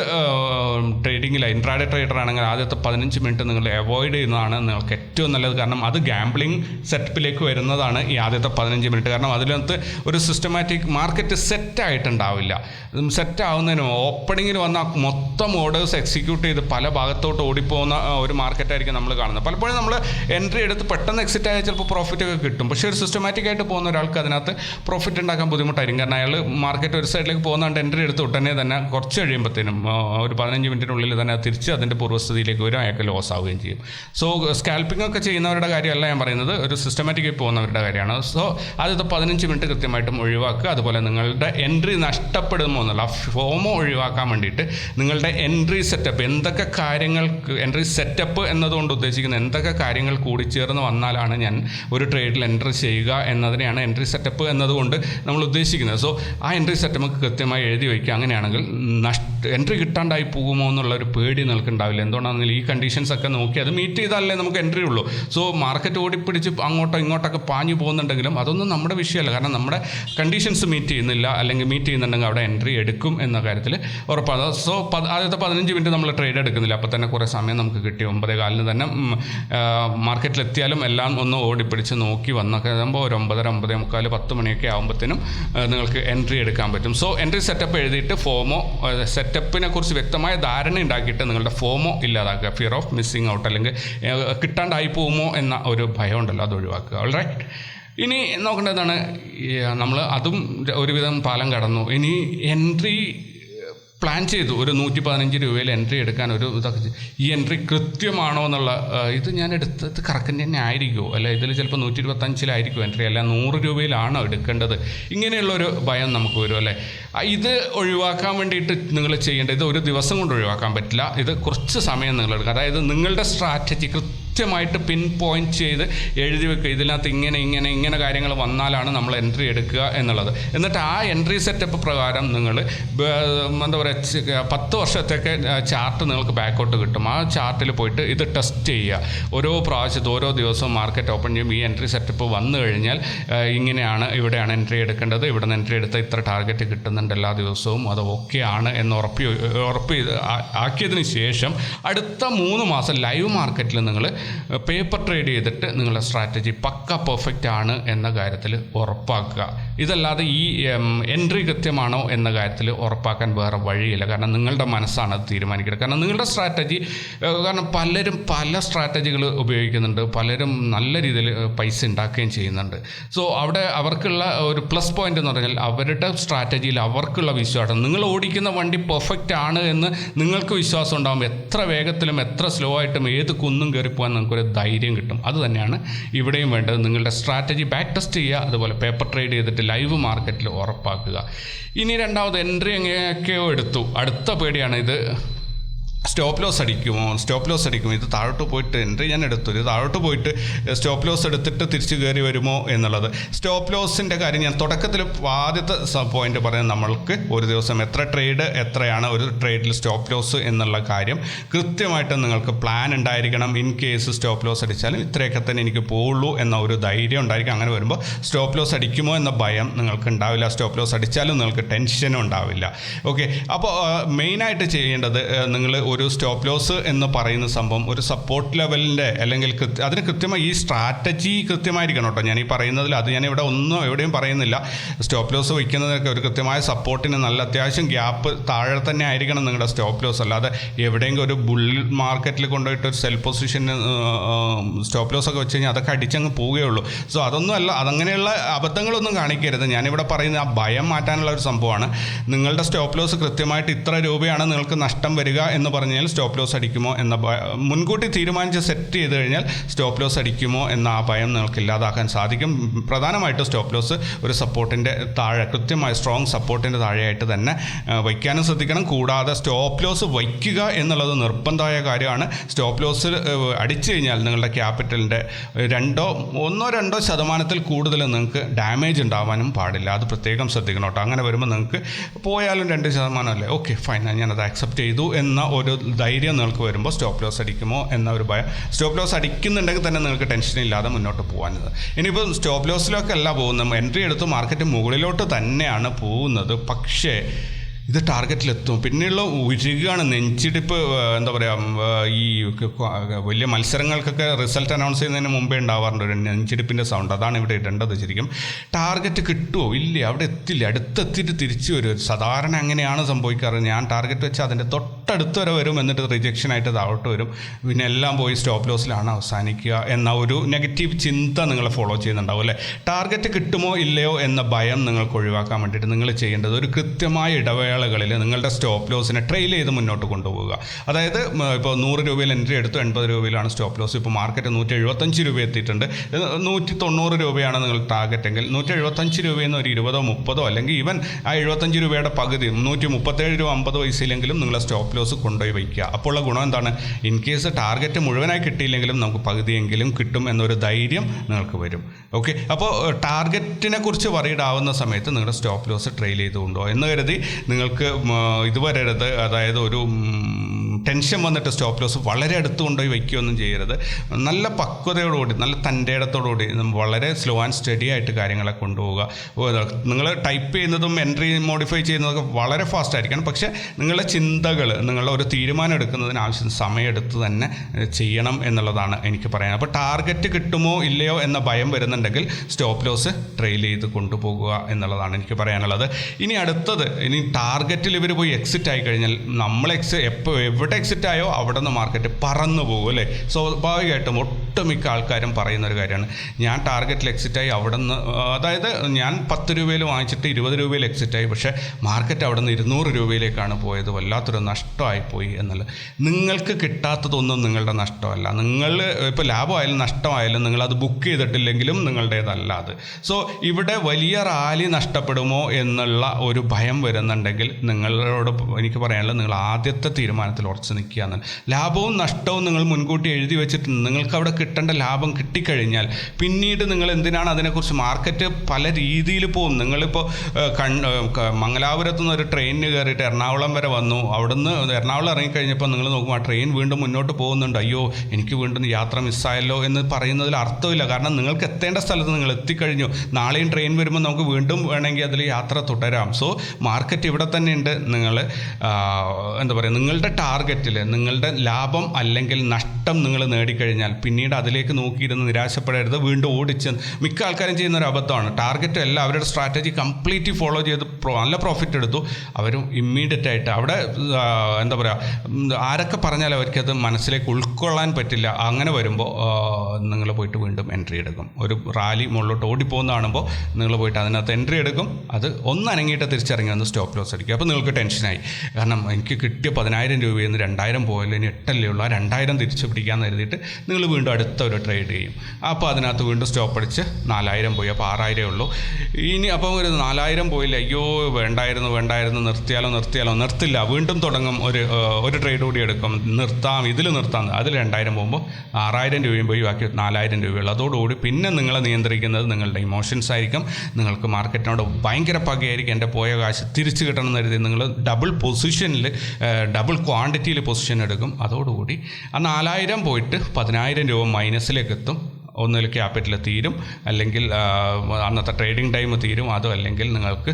ട്രേഡിങ്ങിൽ ഇൻട്രാഡേ ട്രേഡർ ആണെങ്കിൽ ആദ്യത്തെ പതിനഞ്ച് മിനിറ്റ് നിങ്ങൾ അവോയ്ഡ് ചെയ്യുന്നതാണ് നിങ്ങൾക്ക് ഏറ്റവും നല്ലത്. കാരണം അത് ഗാംബ്ലിംഗ് സെറ്റപ്പിലേക്ക് വരുന്നതാണ് ഈ ആദ്യത്തെ പതിനഞ്ച് മിനിറ്റ്. കാരണം അതിനകത്ത് ഒരു സിസ്റ്റമാറ്റിക് മാർക്കറ്റ് സെറ്റ് ആയിട്ടുണ്ടാവില്ല. സെറ്റ് ആവുന്നതിന് ഓപ്പണിങ്ങിൽ വന്ന മൊത്തം ഓർഡേഴ്സ് എക്സിക്യൂട്ട് ചെയ്ത് പല ഭാഗത്തോട്ട് ഓടിപ്പോകുന്ന ഒരു മാർക്കറ്റായിരിക്കും നമ്മൾ കാണുന്നത്. പലപ്പോഴും നമ്മൾ എൻട്രി എടുത്ത് പെട്ടെന്ന് എക്സിറ്റ് ആയാൽ ചിലപ്പോൾ പ്രോഫിറ്റ് ഒക്കെ കിട്ടും. പക്ഷേ ഒരു സിസ്റ്റമാറ്റിക് ആയിട്ട് പോകുന്ന ഒരാൾക്ക് അതിനകത്ത് പ്രോഫിറ്റ് ഉണ്ടാക്കാൻ ബുദ്ധിമുട്ടായിരിക്കും. കാരണം അയാൾ മാർക്കറ്റ് ഒരു സൈഡിലേക്ക് പോകുന്നതുകൊണ്ട് എൻട്രി എടുത്ത് ഉടനെ തന്നെ കുറച്ച് കഴിയുമ്പോഴത്തേനും ഒരു പതിനഞ്ച് മിനിറ്റിനുള്ളിൽ തന്നെ തിരിച്ച് തിരിച്ച് അതിന്റെ പൂർവസ്ഥിതിയിലേക്ക് വരും അയാൾക്ക് ലോസ് ആവുകയും ചെയ്യും. സോ സ്കാൽപ്പിംഗ് ഒക്കെ ചെയ്യുന്നവരുടെ കാര്യമല്ല ഞാൻ പറയുന്നത് ഒരു സിസ്റ്റമാറ്റിക്കായി പോകുന്നവരുടെ കാര്യമാണ്. സോ ആദ്യത്തെ പതിനഞ്ച് മിനിറ്റ് കൃത്യമായിട്ടും ഒഴിവാക്കുക. അതുപോലെ നിങ്ങളുടെ എൻട്രി നഷ്ടപ്പെടുമോ എന്നുള്ള ഫോമോ ഒഴിവാക്കാൻ വേണ്ടിയിട്ട് നിങ്ങളുടെ എൻട്രി സെറ്റപ്പ് എന്തൊക്കെ കാര്യങ്ങൾക്ക് എൻട്രി സെറ്റപ്പ് എന്നതുകൊണ്ട് ഉദ്ദേശിക്കുന്നത് എന്തൊക്കെ കാര്യങ്ങൾ കൂടി കൂടിച്ചേർന്ന് വന്നാലാണ് ഞാൻ ഒരു ട്രേഡിൽ എൻട്രി ചെയ്യുക എന്നതിനെയാണ് എൻട്രി സെറ്റപ്പ് എന്നതുകൊണ്ട് നമ്മൾ ഉദ്ദേശിക്കുന്നത്. സോ ആ എൻട്രി സെറ്റപ്പ് കൃത്യമായി എഴുതി വയ്ക്കുക. അങ്ങനെയാണെങ്കിൽ നഷ്ട എൻട്രി കിട്ടാണ്ടായി പോകുമോ എന്നുള്ള ഒരു പേടി നിൽക്കുന്നുണ്ടാവില്ല എന്തുകൊണ്ടാണെങ്കിൽ ഈ കണ്ടീഷൻസ് ഒക്കെ നോക്കി അത് മീറ്റ് ചെയ്താലേ നമുക്ക് എൻട്രി ഉള്ളൂ. സോ മാർക്കറ്റ് ഓടിപ്പിടിച്ച് അങ്ങോട്ടോ ഇങ്ങോട്ടൊക്കെ പാഞ്ഞു പോകുന്നുണ്ടെങ്കിലും അതൊന്നും നമ്മുടെ വിഷയമല്ല. കാരണം നമ്മുടെ കണ്ടീഷൻസ് മീറ്റ് ചെയ്യുന്നില്ല. അല്ലെങ്കിൽ മീറ്റ് ചെയ്യുന്നുണ്ടെങ്കിൽ അവിടെ എൻട്രി എടുക്കും എന്ന കാര്യത്തിൽ ഉറപ്പാണ്. സോ ആദ്യത്തെ പതിനഞ്ച് മിനിറ്റ് നമ്മൾ ട്രേഡ് എടുക്കുന്നില്ല. അപ്പോൾ തന്നെ കുറേ സമയം നമുക്ക് കിട്ടി. ഒമ്പതേ കാലിന് തന്നെ മാർക്കറ്റിലെത്തിയാലും എല്ലാം ഒന്ന് ഓടിപ്പിടിച്ച് നോക്കി വന്നൊക്കെ ആകുമ്പോൾ ഒരു ഒമ്പതര ഒമ്പതേ മുക്കാൽ പത്ത് മണിയൊക്കെ ആകുമ്പോഴത്തേനും നിങ്ങൾക്ക് എൻട്രി എടുക്കാൻ പറ്റും. സോ എൻട്രി സെറ്റപ്പ് എഴുതിയിട്ട് ഫോമോ സെറ്റപ്പിനെ കുറിച്ച് വ്യക്തമായ ധാരണ ഉണ്ടാക്കിയിട്ട് നിങ്ങളുടെ ഫോമോ ഇല്ലാതാക്കുക. ഫിയർ ഓഫ് മിസ്സിങ് ഔട്ട് അല്ലെങ്കിൽ കിട്ടാണ്ടായി പോകുമോ എന്ന ഒരു ഭയം ഉണ്ടല്ലോ അത് ഒഴിവാക്കുക. ഓൾറൈറ്റ് ഇനി നോക്കേണ്ടതാണ് നമ്മൾ അതും ഒരുവിധം പാലം കടന്നു. ഇനി എൻട്രി പ്ലാൻ ചെയ്തു. ഒരു നൂറ്റി പതിനഞ്ച് രൂപയിൽ എൻട്രി എടുക്കാൻ ഒരു ഇതൊക്കെ ഈ എൻട്രി കൃത്യമാണോ എന്നുള്ള ഇത് ഞാൻ എടുത്തത് കറക്റ്റ് തന്നെ ആയിരിക്കുമോ അല്ല ഇതിൽ ചിലപ്പോൾ നൂറ്റി ഇരുപത്തഞ്ചിലായിരിക്കും എൻട്രി അല്ല നൂറ് രൂപയിലാണോ എടുക്കേണ്ടത്? ഇങ്ങനെയുള്ളൊരു ഭയം നമുക്ക് വരും അല്ലേ? ഇത് ഒഴിവാക്കാൻ വേണ്ടിയിട്ട് നിങ്ങൾ ചെയ്യേണ്ടത് ഇത് ഒരു ദിവസം കൊണ്ട് ഒഴിവാക്കാൻ പറ്റില്ല. ഇത് കുറച്ച് സമയം നിങ്ങൾ എടുക്കുക. അതായത് നിങ്ങളുടെ സ്ട്രാറ്റജി കൃത്യമായിട്ട് പിൻ പോയിന്റ് ചെയ്ത് എഴുതി വെക്കുക. ഇതിനകത്ത് ഇങ്ങനെ ഇങ്ങനെ ഇങ്ങനെ കാര്യങ്ങൾ വന്നാലാണ് നമ്മൾ എൻട്രി എടുക്കുക എന്നുള്ളത്. എന്നിട്ട് ആ എൻട്രി സെറ്റപ്പ് പ്രകാരം നിങ്ങൾ എന്താ പറയുക പത്ത് വർഷത്തേക്ക് ചാർട്ട് നിങ്ങൾക്ക് ബാക്കോട്ട് കിട്ടും. ആ ചാർട്ടിൽ പോയിട്ട് ഇത് ടെസ്റ്റ് ചെയ്യുക. ഓരോ പ്രാവശ്യത്തും ഓരോ ദിവസവും മാർക്കറ്റ് ഓപ്പൺ ചെയ്യും. ഈ എൻട്രി സെറ്റപ്പ് വന്നു കഴിഞ്ഞാൽ ഇങ്ങനെയാണ് ഇവിടെയാണ് എൻട്രി എടുക്കേണ്ടത്. ഇവിടെ നിന്ന് എൻട്രി എടുത്താൽ ഇത്ര ടാർഗറ്റ് കിട്ടുന്നുണ്ട് എല്ലാ ദിവസവും. അത് ഓക്കെ ആണ് എന്ന് ഉറപ്പി ഉറപ്പ് ആക്കിയതിന് ശേഷം അടുത്ത മൂന്ന് മാസം ലൈവ് മാർക്കറ്റിൽ നിങ്ങൾ പേപ്പർ ട്രേഡ് ചെയ്തിട്ട് നിങ്ങളുടെ സ്ട്രാറ്റജി പക്ക പെർഫെക്റ്റ് ആണ് എന്ന കാര്യത്തിൽ ഉറപ്പാക്കുക. ഇതല്ലാതെ ഈ എൻട്രി കൃത്യമാണോ എന്ന കാര്യത്തിൽ ഉറപ്പാക്കാൻ വേറെ വഴിയില്ല. കാരണം നിങ്ങളുടെ മനസ്സാണ് അത് തീരുമാനിക്കുന്നത്. കാരണം നിങ്ങളുടെ സ്ട്രാറ്റജി കാരണം പലരും പല സ്ട്രാറ്റജികൾ ഉപയോഗിക്കുന്നുണ്ട്. പലരും നല്ല രീതിയിൽ പൈസ ഉണ്ടാക്കുകയും ചെയ്യുന്നുണ്ട്. സോ അവിടെ അവർക്കുള്ള ഒരു പ്ലസ് പോയിന്റ് എന്ന് പറഞ്ഞാൽ അവരുടെ സ്ട്രാറ്റജിയിൽ അവർക്കുള്ള വിശ്വാസം. നിങ്ങൾ ഓടിക്കുന്ന വണ്ടി പെർഫെക്റ്റ് ആണ് എന്ന് നിങ്ങൾക്ക് വിശ്വാസം ഉണ്ടാകും എത്ര വേഗത്തിലും എത്ര സ്ലോ ആയിട്ടും ഏത് കുന്നും കയറി നിങ്ങൾക്കൊരു ധൈര്യം കിട്ടും. അത് തന്നെയാണ് ഇവിടെയും വേണ്ടത് നിങ്ങളുടെ സ്ട്രാറ്റജി ബാക്ക് ടെസ്റ്റ് ചെയ്യുക അതുപോലെ പേപ്പർ ട്രേഡ് ചെയ്തിട്ട് ലൈവ് മാർക്കറ്റിൽ ഉറപ്പാക്കുക. ഇനി രണ്ടാമത് എൻട്രി എങ്ങനെയൊക്കെയോ എടുത്തു. അടുത്ത പേടിയാണ് ഇത്. സ്റ്റോപ്പ് ലോസ് അടിക്കുമോ? സ്റ്റോപ്പ് ലോസ് അടിക്കുമോ? ഇത് താഴോട്ട് പോയിട്ട് എൻട്രി ഞാൻ എടുത്തു. ഇത് താഴോട്ട് പോയിട്ട് സ്റ്റോപ്പ് ലോസ് എടുത്തിട്ട് തിരിച്ചു കയറി വരുമോ എന്നുള്ളത്. സ്റ്റോപ്പ് ലോസിന്റെ കാര്യം ഞാൻ തുടക്കത്തിൽ ആദ്യത്തെ പോയിന്റ് പറയുന്നത് നമ്മൾക്ക് ഒരു ദിവസം എത്ര ട്രേഡ് എത്രയാണ് ഒരു ട്രേഡിൽ സ്റ്റോപ്പ് ലോസ് എന്നുള്ള കാര്യം കൃത്യമായിട്ട് നിങ്ങൾക്ക് പ്ലാൻ ഉണ്ടായിരിക്കണം. ഇൻ കേസ് സ്റ്റോപ്പ് ലോസ് അടിച്ചാലും ഇത്രയൊക്കെ തന്നെ എനിക്ക് പോവുള്ളൂ എന്ന ഒരു ധൈര്യം ഉണ്ടായിരിക്കും. അങ്ങനെ വരുമ്പോൾ സ്റ്റോപ്പ് ലോസ് അടിക്കുമോ എന്ന ഭയം നിങ്ങൾക്ക് ഉണ്ടാവില്ല. സ്റ്റോപ്പ് ലോസ് അടിച്ചാലും നിങ്ങൾക്ക് ടെൻഷനും ഉണ്ടാവില്ല. ഓക്കെ അപ്പോൾ മെയിനായിട്ട് ചെയ്യേണ്ടത് നിങ്ങൾ ഒരു സ്റ്റോപ്പ് ലോസ് എന്ന് പറയുന്ന സംഭവം ഒരു സപ്പോർട്ട് ലെവലിന്റെ അല്ലെങ്കിൽ കൃത്യ- അതിന് കൃത്യമായി ഈ സ്ട്രാറ്റജി കൃത്യമായിരിക്കണം കേട്ടോ. ഞാൻ ഈ പറയുന്നതിൽ അത് ഞാൻ ഇവിടെ ഒന്നും എവിടെയും പറയുന്നില്ല. സ്റ്റോപ്പ് ലോസ് വയ്ക്കുന്നതൊക്കെ ഒരു കൃത്യമായ സപ്പോർട്ടിന് നല്ല അത്യാവശ്യം ഗ്യാപ്പ് താഴെ തന്നെ ആയിരിക്കണം നിങ്ങളുടെ സ്റ്റോപ്പ് ലോസ് അല്ലാതെ എവിടെയെങ്കിലും ഒരു ബുൾ മാർക്കറ്റിൽ കൊണ്ടുപോയിട്ട് ഒരു സെൽ പൊസിഷന് സ്റ്റോപ്പ് ലോസ് ഒക്കെ വെച്ച് കഴിഞ്ഞാൽ അതൊക്കെ അടിച്ചങ്ങ് പോവുകയുള്ളൂ. സോ അതൊന്നും അല്ല അതങ്ങനെയുള്ള അബദ്ധങ്ങളൊന്നും കാണിക്കരുത്. ഞാനിവിടെ പറയുന്ന ആ ഭയം മാറ്റാനുള്ള ഒരു സംഭവമാണ്. നിങ്ങളുടെ സ്റ്റോപ്പ് ലോസ് കൃത്യമായിട്ട് ഇത്ര രൂപയാണ് നിങ്ങൾക്ക് നഷ്ടം വരിക എന്ന് പറഞ്ഞു കഴിഞ്ഞാൽ സ്റ്റോപ്പ് ലോസ് അടിക്കുമോ എന്ന മുൻകൂട്ടി തീരുമാനിച്ച് സെറ്റ് ചെയ്ത് കഴിഞ്ഞാൽ സ്റ്റോപ്പ് ലോസ് അടിക്കുമോ എന്ന ആ ഭയം നിങ്ങൾക്ക് ഇല്ലാതാക്കാൻ സാധിക്കും. പ്രധാനമായിട്ടും സ്റ്റോപ്പ് ലോസ് ഒരു സപ്പോർട്ടിന്റെ താഴെ കൃത്യമായ സ്ട്രോങ് സപ്പോർട്ടിന്റെ താഴെയായിട്ട് തന്നെ വയ്ക്കാനും ശ്രദ്ധിക്കണം. കൂടാതെ സ്റ്റോപ്പ് ലോസ് വയ്ക്കുക എന്നുള്ളത് നിർബന്ധമായ കാര്യമാണ്. സ്റ്റോപ്പ് ലോസ് അടിച്ചു കഴിഞ്ഞാൽ നിങ്ങളുടെ ക്യാപിറ്റലിന്റെ രണ്ടോ ഒന്നോ രണ്ടോ ശതമാനത്തിൽ കൂടുതൽ നിങ്ങൾക്ക് ഡാമേജ് ഉണ്ടാവാനും പാടില്ല. അത് പ്രത്യേകം ശ്രദ്ധിക്കണം കേട്ടോ. അങ്ങനെ വരുമ്പോൾ നിങ്ങൾക്ക് പോയാലും രണ്ട് ശതമാനം അല്ലേ ഓക്കെ ഫൈൻ ഞാനത് ആക്സെപ്റ്റ് ചെയ്തു എന്ന ഒരു ധൈര്യം നിങ്ങൾക്ക് വരുമ്പോൾ സ്റ്റോപ്പ് ലോസ് അടിക്കുമോ എന്ന ഒരു ഭയം. സ്റ്റോപ്പ് ലോസ് അടിക്കുന്നുണ്ടെങ്കിൽ തന്നെ നിങ്ങൾക്ക് ടെൻഷൻ ഇല്ലാതെ മുന്നോട്ട് പോകാനത് ഇനിയിപ്പോൾ സ്റ്റോപ്പ് ലോസിലൊക്കെ അല്ല പോകുന്നത് എൻട്രി എടുത്ത് മാർക്കറ്റ് മുകളിലോട്ട് തന്നെയാണ് പോകുന്നത്. പക്ഷേ ഇത് ടാർഗറ്റിലെത്തും പിന്നെയുള്ള ഉരുകാണ്. നെഞ്ചിടിപ്പ് എന്താ പറയുക ഈ വലിയ മത്സരങ്ങൾക്കൊക്കെ റിസൾട്ട് അനൗൺസ് ചെയ്യുന്നതിന് മുമ്പേ ഉണ്ടാവാറുണ്ട് ഒരു നെഞ്ചിടിപ്പിന്റെ സൗണ്ട് അതാണ് ഇവിടെ ഇടേണ്ടത് ശരിക്കും. ടാർഗറ്റ് കിട്ടുമോ ഇല്ല അവിടെ എത്തില്ല? അടുത്തെത്തിയിട്ട് തിരിച്ചു വരും? സാധാരണ അങ്ങനെയാണ് സംഭവിക്കാറ്. ഞാൻ ടാർഗറ്റ് വെച്ച് അതിന്റെ തൊട്ടടുത്ത് വരെ വരും എന്നിട്ട് റിജക്ഷൻ ആയിട്ട് താഴോട്ട് വരും. പിന്നെ എല്ലാം പോയി സ്റ്റോപ്പ് ലോസിലാണ് അവസാനിക്കുക എന്ന ഒരു നെഗറ്റീവ് ചിന്ത നിങ്ങൾ ഫോളോ ചെയ്യുന്നുണ്ടാവും അല്ലേ? ടാർഗറ്റ് കിട്ടുമോ ഇല്ലയോ എന്ന ഭയം നിങ്ങൾക്ക് ഒഴിവാക്കാൻ വേണ്ടിയിട്ട് നിങ്ങൾ ചെയ്യേണ്ടത് ഒരു കൃത്യമായ ഇടവേള വേളകളിൽ നിങ്ങളുടെ സ്റ്റോപ്പ് ലോസിനെ ട്രെയിൽ ചെയ്ത് മുന്നോട്ട് കൊണ്ടുപോവുക. അതായത് ഇപ്പോൾ നൂറ് രൂപയിൽ എൻട്രി എടുത്തു എൺപത് രൂപയിലാണ് സ്റ്റോപ്പ് ലോസ് ഇപ്പോൾ മാർക്കറ്റ് നൂറ്റി എഴുപത്തഞ്ച് രൂപ എത്തിയിട്ടുണ്ട്. നൂറ്റി തൊണ്ണൂറ് രൂപയാണ് നിങ്ങൾ ടാർഗറ്റ് എങ്കിൽ. നൂറ്റി എഴുപത്തഞ്ച് രൂപയിൽ നിന്ന് ഒരു ഇരുപതോ മുപ്പതോ അല്ലെങ്കിൽ ഈവൻ ആ എഴുപത്തഞ്ച് രൂപയുടെ പകുതി നൂറ്റി മുപ്പത്തേഴ് രൂപ അമ്പത് പൈസയിലെങ്കിലും നിങ്ങളെ സ്റ്റോപ്പ് ലോസ് കൊണ്ടുപോയി വയ്ക്കുക. അപ്പോൾ ഉള്ള ഗുണം എന്താണ്? ഇൻ കേസ് ടാർഗറ്റ് മുഴുവനായി കിട്ടിയില്ലെങ്കിലും നമുക്ക് പകുതിയെങ്കിലും കിട്ടും എന്നൊരു ധൈര്യം നിങ്ങൾക്ക് വരും. ഓക്കെ അപ്പോൾ ടാർഗറ്റിനെ കുറിച്ച് പറയിടാവുന്ന സമയത്ത് നിങ്ങളുടെ സ്റ്റോപ്പ് ലോസ് ട്രെയിൽ ചെയ്തുകൊണ്ടോ എന്ന് കരുതി നിങ്ങൾക്ക് ഇത് അതായത് ഒരു ടെൻഷൻ വന്നിട്ട് സ്റ്റോപ്പ് ലോസ് വളരെ അടുത്ത് കൊണ്ടുപോയി വയ്ക്കുകയൊന്നും ചെയ്യരുത്. നല്ല പക്വതയോടുകൂടി നല്ല തന്റെ ഇടത്തോടുകൂടി വളരെ സ്ലോ ആൻഡ് സ്റ്റഡി ആയിട്ട് കാര്യങ്ങളെ കൊണ്ടുപോവുക. നിങ്ങൾ ടൈപ്പ് ചെയ്യുന്നതും എൻട്രി മോഡിഫൈ ചെയ്യുന്നതൊക്കെ വളരെ ഫാസ്റ്റ് ആയിരിക്കണം. പക്ഷേ നിങ്ങളുടെ ചിന്തകൾ നിങ്ങളുടെ ഒരു തീരുമാനം എടുക്കുന്നതിന് ആവശ്യം സമയമെടുത്ത് തന്നെ ചെയ്യണം എന്നുള്ളതാണ് എനിക്ക് പറയാൻ അപ്പോൾ ടാർഗറ്റ് കിട്ടുമോ ഇല്ലയോ എന്ന ഭയം വരുന്നുണ്ടെങ്കിൽ സ്റ്റോപ്പ് ലോസ് ട്രെയിൽ ചെയ്ത് കൊണ്ടുപോകുക എന്നുള്ളതാണ് എനിക്ക് പറയാനുള്ളത്. ഇനി അടുത്തത് ഇനി ടാർഗറ്റിൽ ഇവർ പോയി എക്സിറ്റ് ആയി കഴിഞ്ഞാൽ നമ്മൾ എക്സ് എപ്പോൾ എവിടെ എക്സിറ്റ് ആയോ അവിടെ നിന്ന് മാർക്കറ്റ് പറന്നു പോകും അല്ലേ? സ്വാഭാവികമായിട്ടും ഒട്ടുമിക്ക ആൾക്കാരും പറയുന്ന ഒരു കാര്യമാണ്. ഞാൻ ടാർഗറ്റിൽ എക്സിറ്റ് ആയി അവിടെ നിന്ന് അതായത് ഞാൻ പത്ത് രൂപയിൽ വാങ്ങിച്ചിട്ട് ഇരുപത് രൂപയിൽ എക്സിറ്റ് ആയി. പക്ഷേ മാർക്കറ്റ് അവിടെ നിന്ന് ഇരുന്നൂറ് രൂപയിലേക്കാണ് പോയത്. വല്ലാത്തൊരു നഷ്ടമായി പോയി എന്നുള്ളത്. നിങ്ങൾക്ക് കിട്ടാത്തതൊന്നും നിങ്ങളുടെ നഷ്ടമല്ല. നിങ്ങൾ ഇപ്പോൾ ലാഭമായാലും നഷ്ടമായാലും നിങ്ങളത് ബുക്ക് ചെയ്തിട്ടില്ലെങ്കിലും നിങ്ങളുടേതല്ല അത്. സോ ഇവിടെ വലിയ റാലി നഷ്ടപ്പെടുമോ എന്നുള്ള ഒരു ഭയം വരുന്നുണ്ടെങ്കിൽ നിങ്ങളോട് എനിക്ക് പറയാനുള്ളത് നിങ്ങൾ ആദ്യത്തെ തീരുമാനത്തിൽ ഉറച്ചു നിൽക്കുക എന്നാണ്. ലാഭവും നഷ്ടവും നിങ്ങൾ മുൻകൂട്ടി എഴുതി വെച്ചിട്ടുണ്ട്. നിങ്ങൾക്ക് അവിടെ കിട്ടേണ്ട ലാഭം കിട്ടിക്കഴിഞ്ഞാൽ പിന്നീട് നിങ്ങൾ എന്തിനാണ് അതിനെക്കുറിച്ച് മാർക്കറ്റ് പല രീതിയിൽ പോകും. നിങ്ങളിപ്പോൾ കൺ മംഗലാപുരത്തു നിന്ന് ഒരു ട്രെയിനിന് കയറിയിട്ട് എറണാകുളം വരെ വന്നു. അവിടുന്ന് എറണാകുളം ഇറങ്ങിക്കഴിഞ്ഞപ്പോൾ നിങ്ങൾ നോക്കും ആ ട്രെയിൻ വീണ്ടും മുന്നോട്ട് പോകുന്നുണ്ട്. അയ്യോ എനിക്ക് വീണ്ടും യാത്ര മിസ്സായല്ലോ എന്ന് പറയുന്നതിൽ അർത്ഥമില്ല. കാരണം നിങ്ങൾക്ക് എത്തേണ്ട സ്ഥലത്ത് നിങ്ങൾ എത്തിക്കഴിഞ്ഞു. നാളെയും ട്രെയിൻ വരുമ്പോൾ നമുക്ക് വീണ്ടും വേണമെങ്കിൽ അതിൽ യാത്ര തുടരാം. സോ മാർക്കറ്റ് ഇവിടെ തന്നെ ഉണ്ട്. നിങ്ങൾ എന്താ പറയുക നിങ്ങളുടെ ടാർഗറ്റിൽ നിങ്ങളുടെ ലാഭം അല്ലെങ്കിൽ നഷ്ടം നിങ്ങൾ നേടിക്കഴിഞ്ഞാൽ പിന്നീട് അതിലേക്ക് നോക്കിയിരുന്ന് നിരാശപ്പെടരുത് വീണ്ടും ഓടിച്ച് മിക്ക ആൾക്കാരും ചെയ്യുന്ന ഒരു അബദ്ധമാണ്. ടാർഗറ്റ് അല്ല അവരുടെ സ്ട്രാറ്റജി കംപ്ലീറ്റ്ലി ഫോളോ ചെയ്ത് നല്ല പ്രോഫിറ്റ് എടുത്തു. അവരും ഇമ്മീഡിയറ്റ് ആയിട്ട് അവിടെ എന്താ പറയുക ആരൊക്കെ പറഞ്ഞാൽ അവർക്കത് മനസ്സിലേക്ക് ഉൾക്കൊള്ളാൻ പറ്റില്ല. അങ്ങനെ വരുമ്പോൾ നിങ്ങൾ പോയിട്ട് വീണ്ടും എൻട്രി എടുക്കും. ഒരു റാലി മുകളിലോട്ട് ഓടിപ്പോകുന്ന കാണുമ്പോൾ നിങ്ങൾ പോയിട്ട് അതിനകത്ത് എൻട്രി എടുക്കും. അത് ഒന്ന് അനങ്ങിയിട്ട് തിരിച്ചിറങ്ങി വന്ന് സ്റ്റോപ്പ് ലോസ് അടിക്കും. അപ്പോൾ നിങ്ങൾക്ക് ടെൻഷനായി കാരണം എനിക്ക് കിട്ടിയ പതിനായിരം രൂപയിൽ നിന്ന് രണ്ടായിരം പോയല്ലോ ഇനി എട്ടല്ലേ ഉള്ളൂ. ആ രണ്ടായിരം തിരിച്ച് പിടിക്കാമെന്ന് കരുതിയിട്ട് നിങ്ങൾ വീണ്ടും അടുത്ത ഒരു ട്രേഡ് ചെയ്യും. അപ്പോൾ അതിനകത്ത് വീണ്ടും സ്റ്റോപ്പ് അടിച്ച് നാലായിരം പോയി. അപ്പോൾ ആറായിരമേ ഉള്ളൂ. ഇനി അപ്പം ഒരു നാലായിരം പോയില്ല? അയ്യോ വേണ്ടായിരുന്നു വേണ്ടായിരുന്നു. നിർത്തിയാലോ നിർത്തിയാലോ. നിർത്തില്ല. വീണ്ടും തുടങ്ങും ഒരു ഒരു ട്രേഡ് കൂടി എടുക്കും. നിർത്താം. ഇതിൽ നിർത്താം. അതിൽ രണ്ടായിരം പോകുമ്പോൾ ആറായിരം രൂപയും പോയി. ബാക്കി നാലായിരം രൂപയുള്ളൂ അതോടുകൂടി പിന്നെ നിങ്ങളെ നിയന്ത്രിക്കുന്നത് നിങ്ങളുടെ ഇമോഷൻസ് ആയിരിക്കും. നിങ്ങൾക്ക് മാർക്കറ്റിനോട് ഭയങ്കര പകയായിരിക്കും. എന്റെ പോയ കാശ് തിരിച്ചു കിട്ടണം എന്ന് കരുതി നിങ്ങൾ ഡബിൾ പൊസിഷനിൽ ഡബിൾ ക്വാണ്ടിറ്റിയിൽ പൊസിഷൻ എടുക്കും. അതോടുകൂടി ആ നാലായിരം പോയിട്ട് പതിനായിരം രൂപ മൈനസിലേക്ക് എത്തും. ഒന്നിൽ ക്യാപിറ്റൽ തീരും അല്ലെങ്കിൽ അന്നത്തെ ട്രേഡിംഗ് ടൈം തീരും അതോ അല്ലെങ്കിൽ നിങ്ങൾക്ക്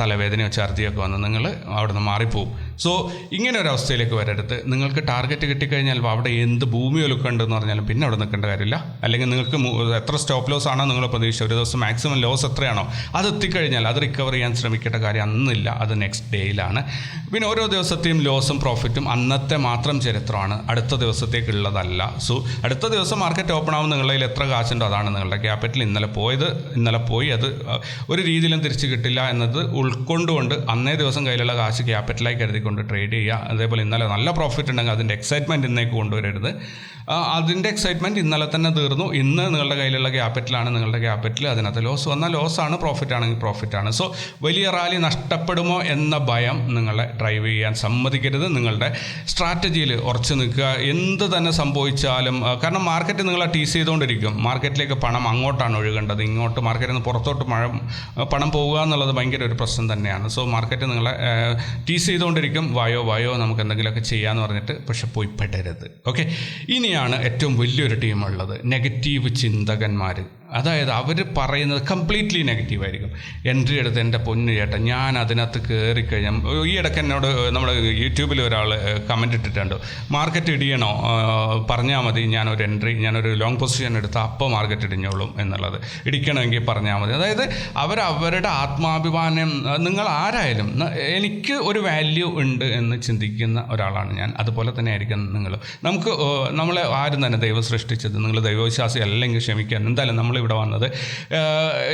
തലവേദനയോ ഛർദിയൊക്കെ വന്ന് നിങ്ങൾ അവിടെ നിന്ന് മാറിപ്പോവും. സോ ഇങ്ങനെ ഒരു അവസ്ഥയിലേക്ക് വരരുത്. നിങ്ങൾക്ക് ടാർഗറ്റ് കിട്ടിക്കഴിഞ്ഞാൽ അവിടെ എന്ത് ഭൂമി ഒലുക്കുണ്ടെന്ന് പറഞ്ഞാലും പിന്നെ അവിടെ നിൽക്കേണ്ട കാര്യമില്ല. അല്ലെങ്കിൽ നിങ്ങൾക്ക് എത്ര സ്റ്റോപ്പ് ലോസ് ആണോ നിങ്ങൾ പ്രതീക്ഷ ഒരു ദിവസം മാക്സിമം ലോസ് എത്രയാണോ? അത് എത്തിക്കഴിഞ്ഞാൽ അത് റിക്കവർ ചെയ്യാൻ ശ്രമിക്കേണ്ട കാര്യം അന്നില്ല. അത് നെക്സ്റ്റ് ഡേയിലാണ് പിന്നെ ഓരോ ദിവസത്തെയും ലോസും പ്രോഫിറ്റും അന്നത്തെ മാത്രം ചരിത്രമാണ്. അടുത്ത ദിവസത്തേക്കുള്ളതല്ല സോ അടുത്ത ദിവസം മാർക്കറ്റ് ഓപ്പൺ ആവും നിങ്ങളുടെ കയ്യിൽ എത്ര കാശുണ്ടോ അതാണ് നിങ്ങളുടെ ക്യാപിറ്റൽ. ഇന്നലെ പോയത് ഇന്നലെ പോയി അത് ഒരു രീതിയിലും തിരിച്ച് കിട്ടില്ല എന്നത് ഉൾക്കൊണ്ടുകൊണ്ട് അന്നേ ദിവസം കയ്യിലുള്ള കാശ് ക്യാപിറ്റലായി കരുതിക്കൊണ്ട് ട്രേഡ് ചെയ്യുക. അതേപോലെ ഇന്നലെ നല്ല പ്രോഫിറ്റ് ഉണ്ടെങ്കിൽ അതിന്റെ എക്സൈറ്റ്മെന്റ് ഇന്നേക്ക് കൊണ്ടുവരരുത്. അതിന്റെ എക്സൈറ്റ്മെന്റ് ഇന്നലെ തന്നെ തീർന്നു. ഇന്ന് നിങ്ങളുടെ കയ്യിലുള്ള ക്യാപിറ്റലാണ് നിങ്ങളുടെ ക്യാപിറ്റൽ അതിനകത്ത് ലോസ് വന്നാൽ ലോസാണ് പ്രോഫിറ്റ് ആണെങ്കിൽ പ്രോഫിറ്റ് ആണ്. സോ വലിയ റാലി നഷ്ടപ്പെടുമോ എന്ന ഭയം നിങ്ങളെ ഡ്രൈവ് ചെയ്യാൻ സമ്മതിക്കരുത്. നിങ്ങളുടെ സ്ട്രാറ്റജിയിൽ ഉറച്ചു നിൽക്കുക. എന്ത് തന്നെ സംഭവിച്ചാലും കാരണം മാർക്കറ്റ് നിങ്ങളെ ടീസ് ചെയ്തുകൊണ്ടിരിക്കും. മാർക്കറ്റിലേക്ക് പണം അങ്ങോട്ടാണ് ഒഴുകേണ്ടത്. ഇങ്ങോട്ട് മാർക്കറ്റിൽ നിന്ന് പുറത്തോട്ട് മഴ പണം പോവുക എന്നുള്ളത് ഭയങ്കര ഒരു പ്രശ്നം തന്നെയാണ്. സോ മാർക്കറ്റ് നിങ്ങളെ ടീസ് ചെയ്തുകൊണ്ടിരിക്കും. വായോ വായോ നമുക്ക് എന്തെങ്കിലുമൊക്കെ ചെയ്യാമെന്ന് പറഞ്ഞിട്ട് പക്ഷെ പോയി പെടരുത്. ഓക്കെ ഇനിയാണ് ഏറ്റവും വലിയൊരു ടീമുള്ളത് നെഗറ്റീവ് ചിന്തകന്മാർ. അതായത് അവർ പറയുന്നത് കംപ്ലീറ്റ്ലി നെഗറ്റീവ് ആയിരിക്കും. എൻട്രി എടുത്ത് എന്റെ പൊന്നു ചേട്ടൻ ഞാൻ അതിനകത്ത് കയറി കഴിഞ്ഞാൽ ഈ ഇടയ്ക്ക് എന്നോട് നമ്മൾ യൂട്യൂബിൽ ഒരാൾ കമന്റ് ഇട്ടിട്ടുണ്ട്. മാർക്കറ്റ് ഇടിയണോ? പറഞ്ഞാൽ മതി. ഞാനൊരു എൻട്രി ഞാനൊരു ലോങ് പൊസിഷൻ എടുത്ത് അപ്പോൾ മാർക്കറ്റ് ഇടിഞ്ഞോളും എന്നുള്ളത്. ഇടിക്കണമെങ്കിൽ പറഞ്ഞാൽ മതി. അതായത് അവരവരുടെ ആത്മാഭിമാനം നിങ്ങൾ ആരായാലും എനിക്ക് ഒരു വാല്യൂ ഉണ്ട് എന്ന് ചിന്തിക്കുന്ന ഒരാളാണ് ഞാൻ. അതുപോലെ തന്നെ ആയിരിക്കും നിങ്ങൾ നമുക്ക് നമ്മളെ ആരും തന്നെ ദൈവം സൃഷ്ടിച്ചത് നിങ്ങൾ ദൈവവിശ്വാസി അല്ലെങ്കിൽ ക്ഷമിക്കാൻ. എന്തായാലും നമ്മളിവിടെ വന്നത്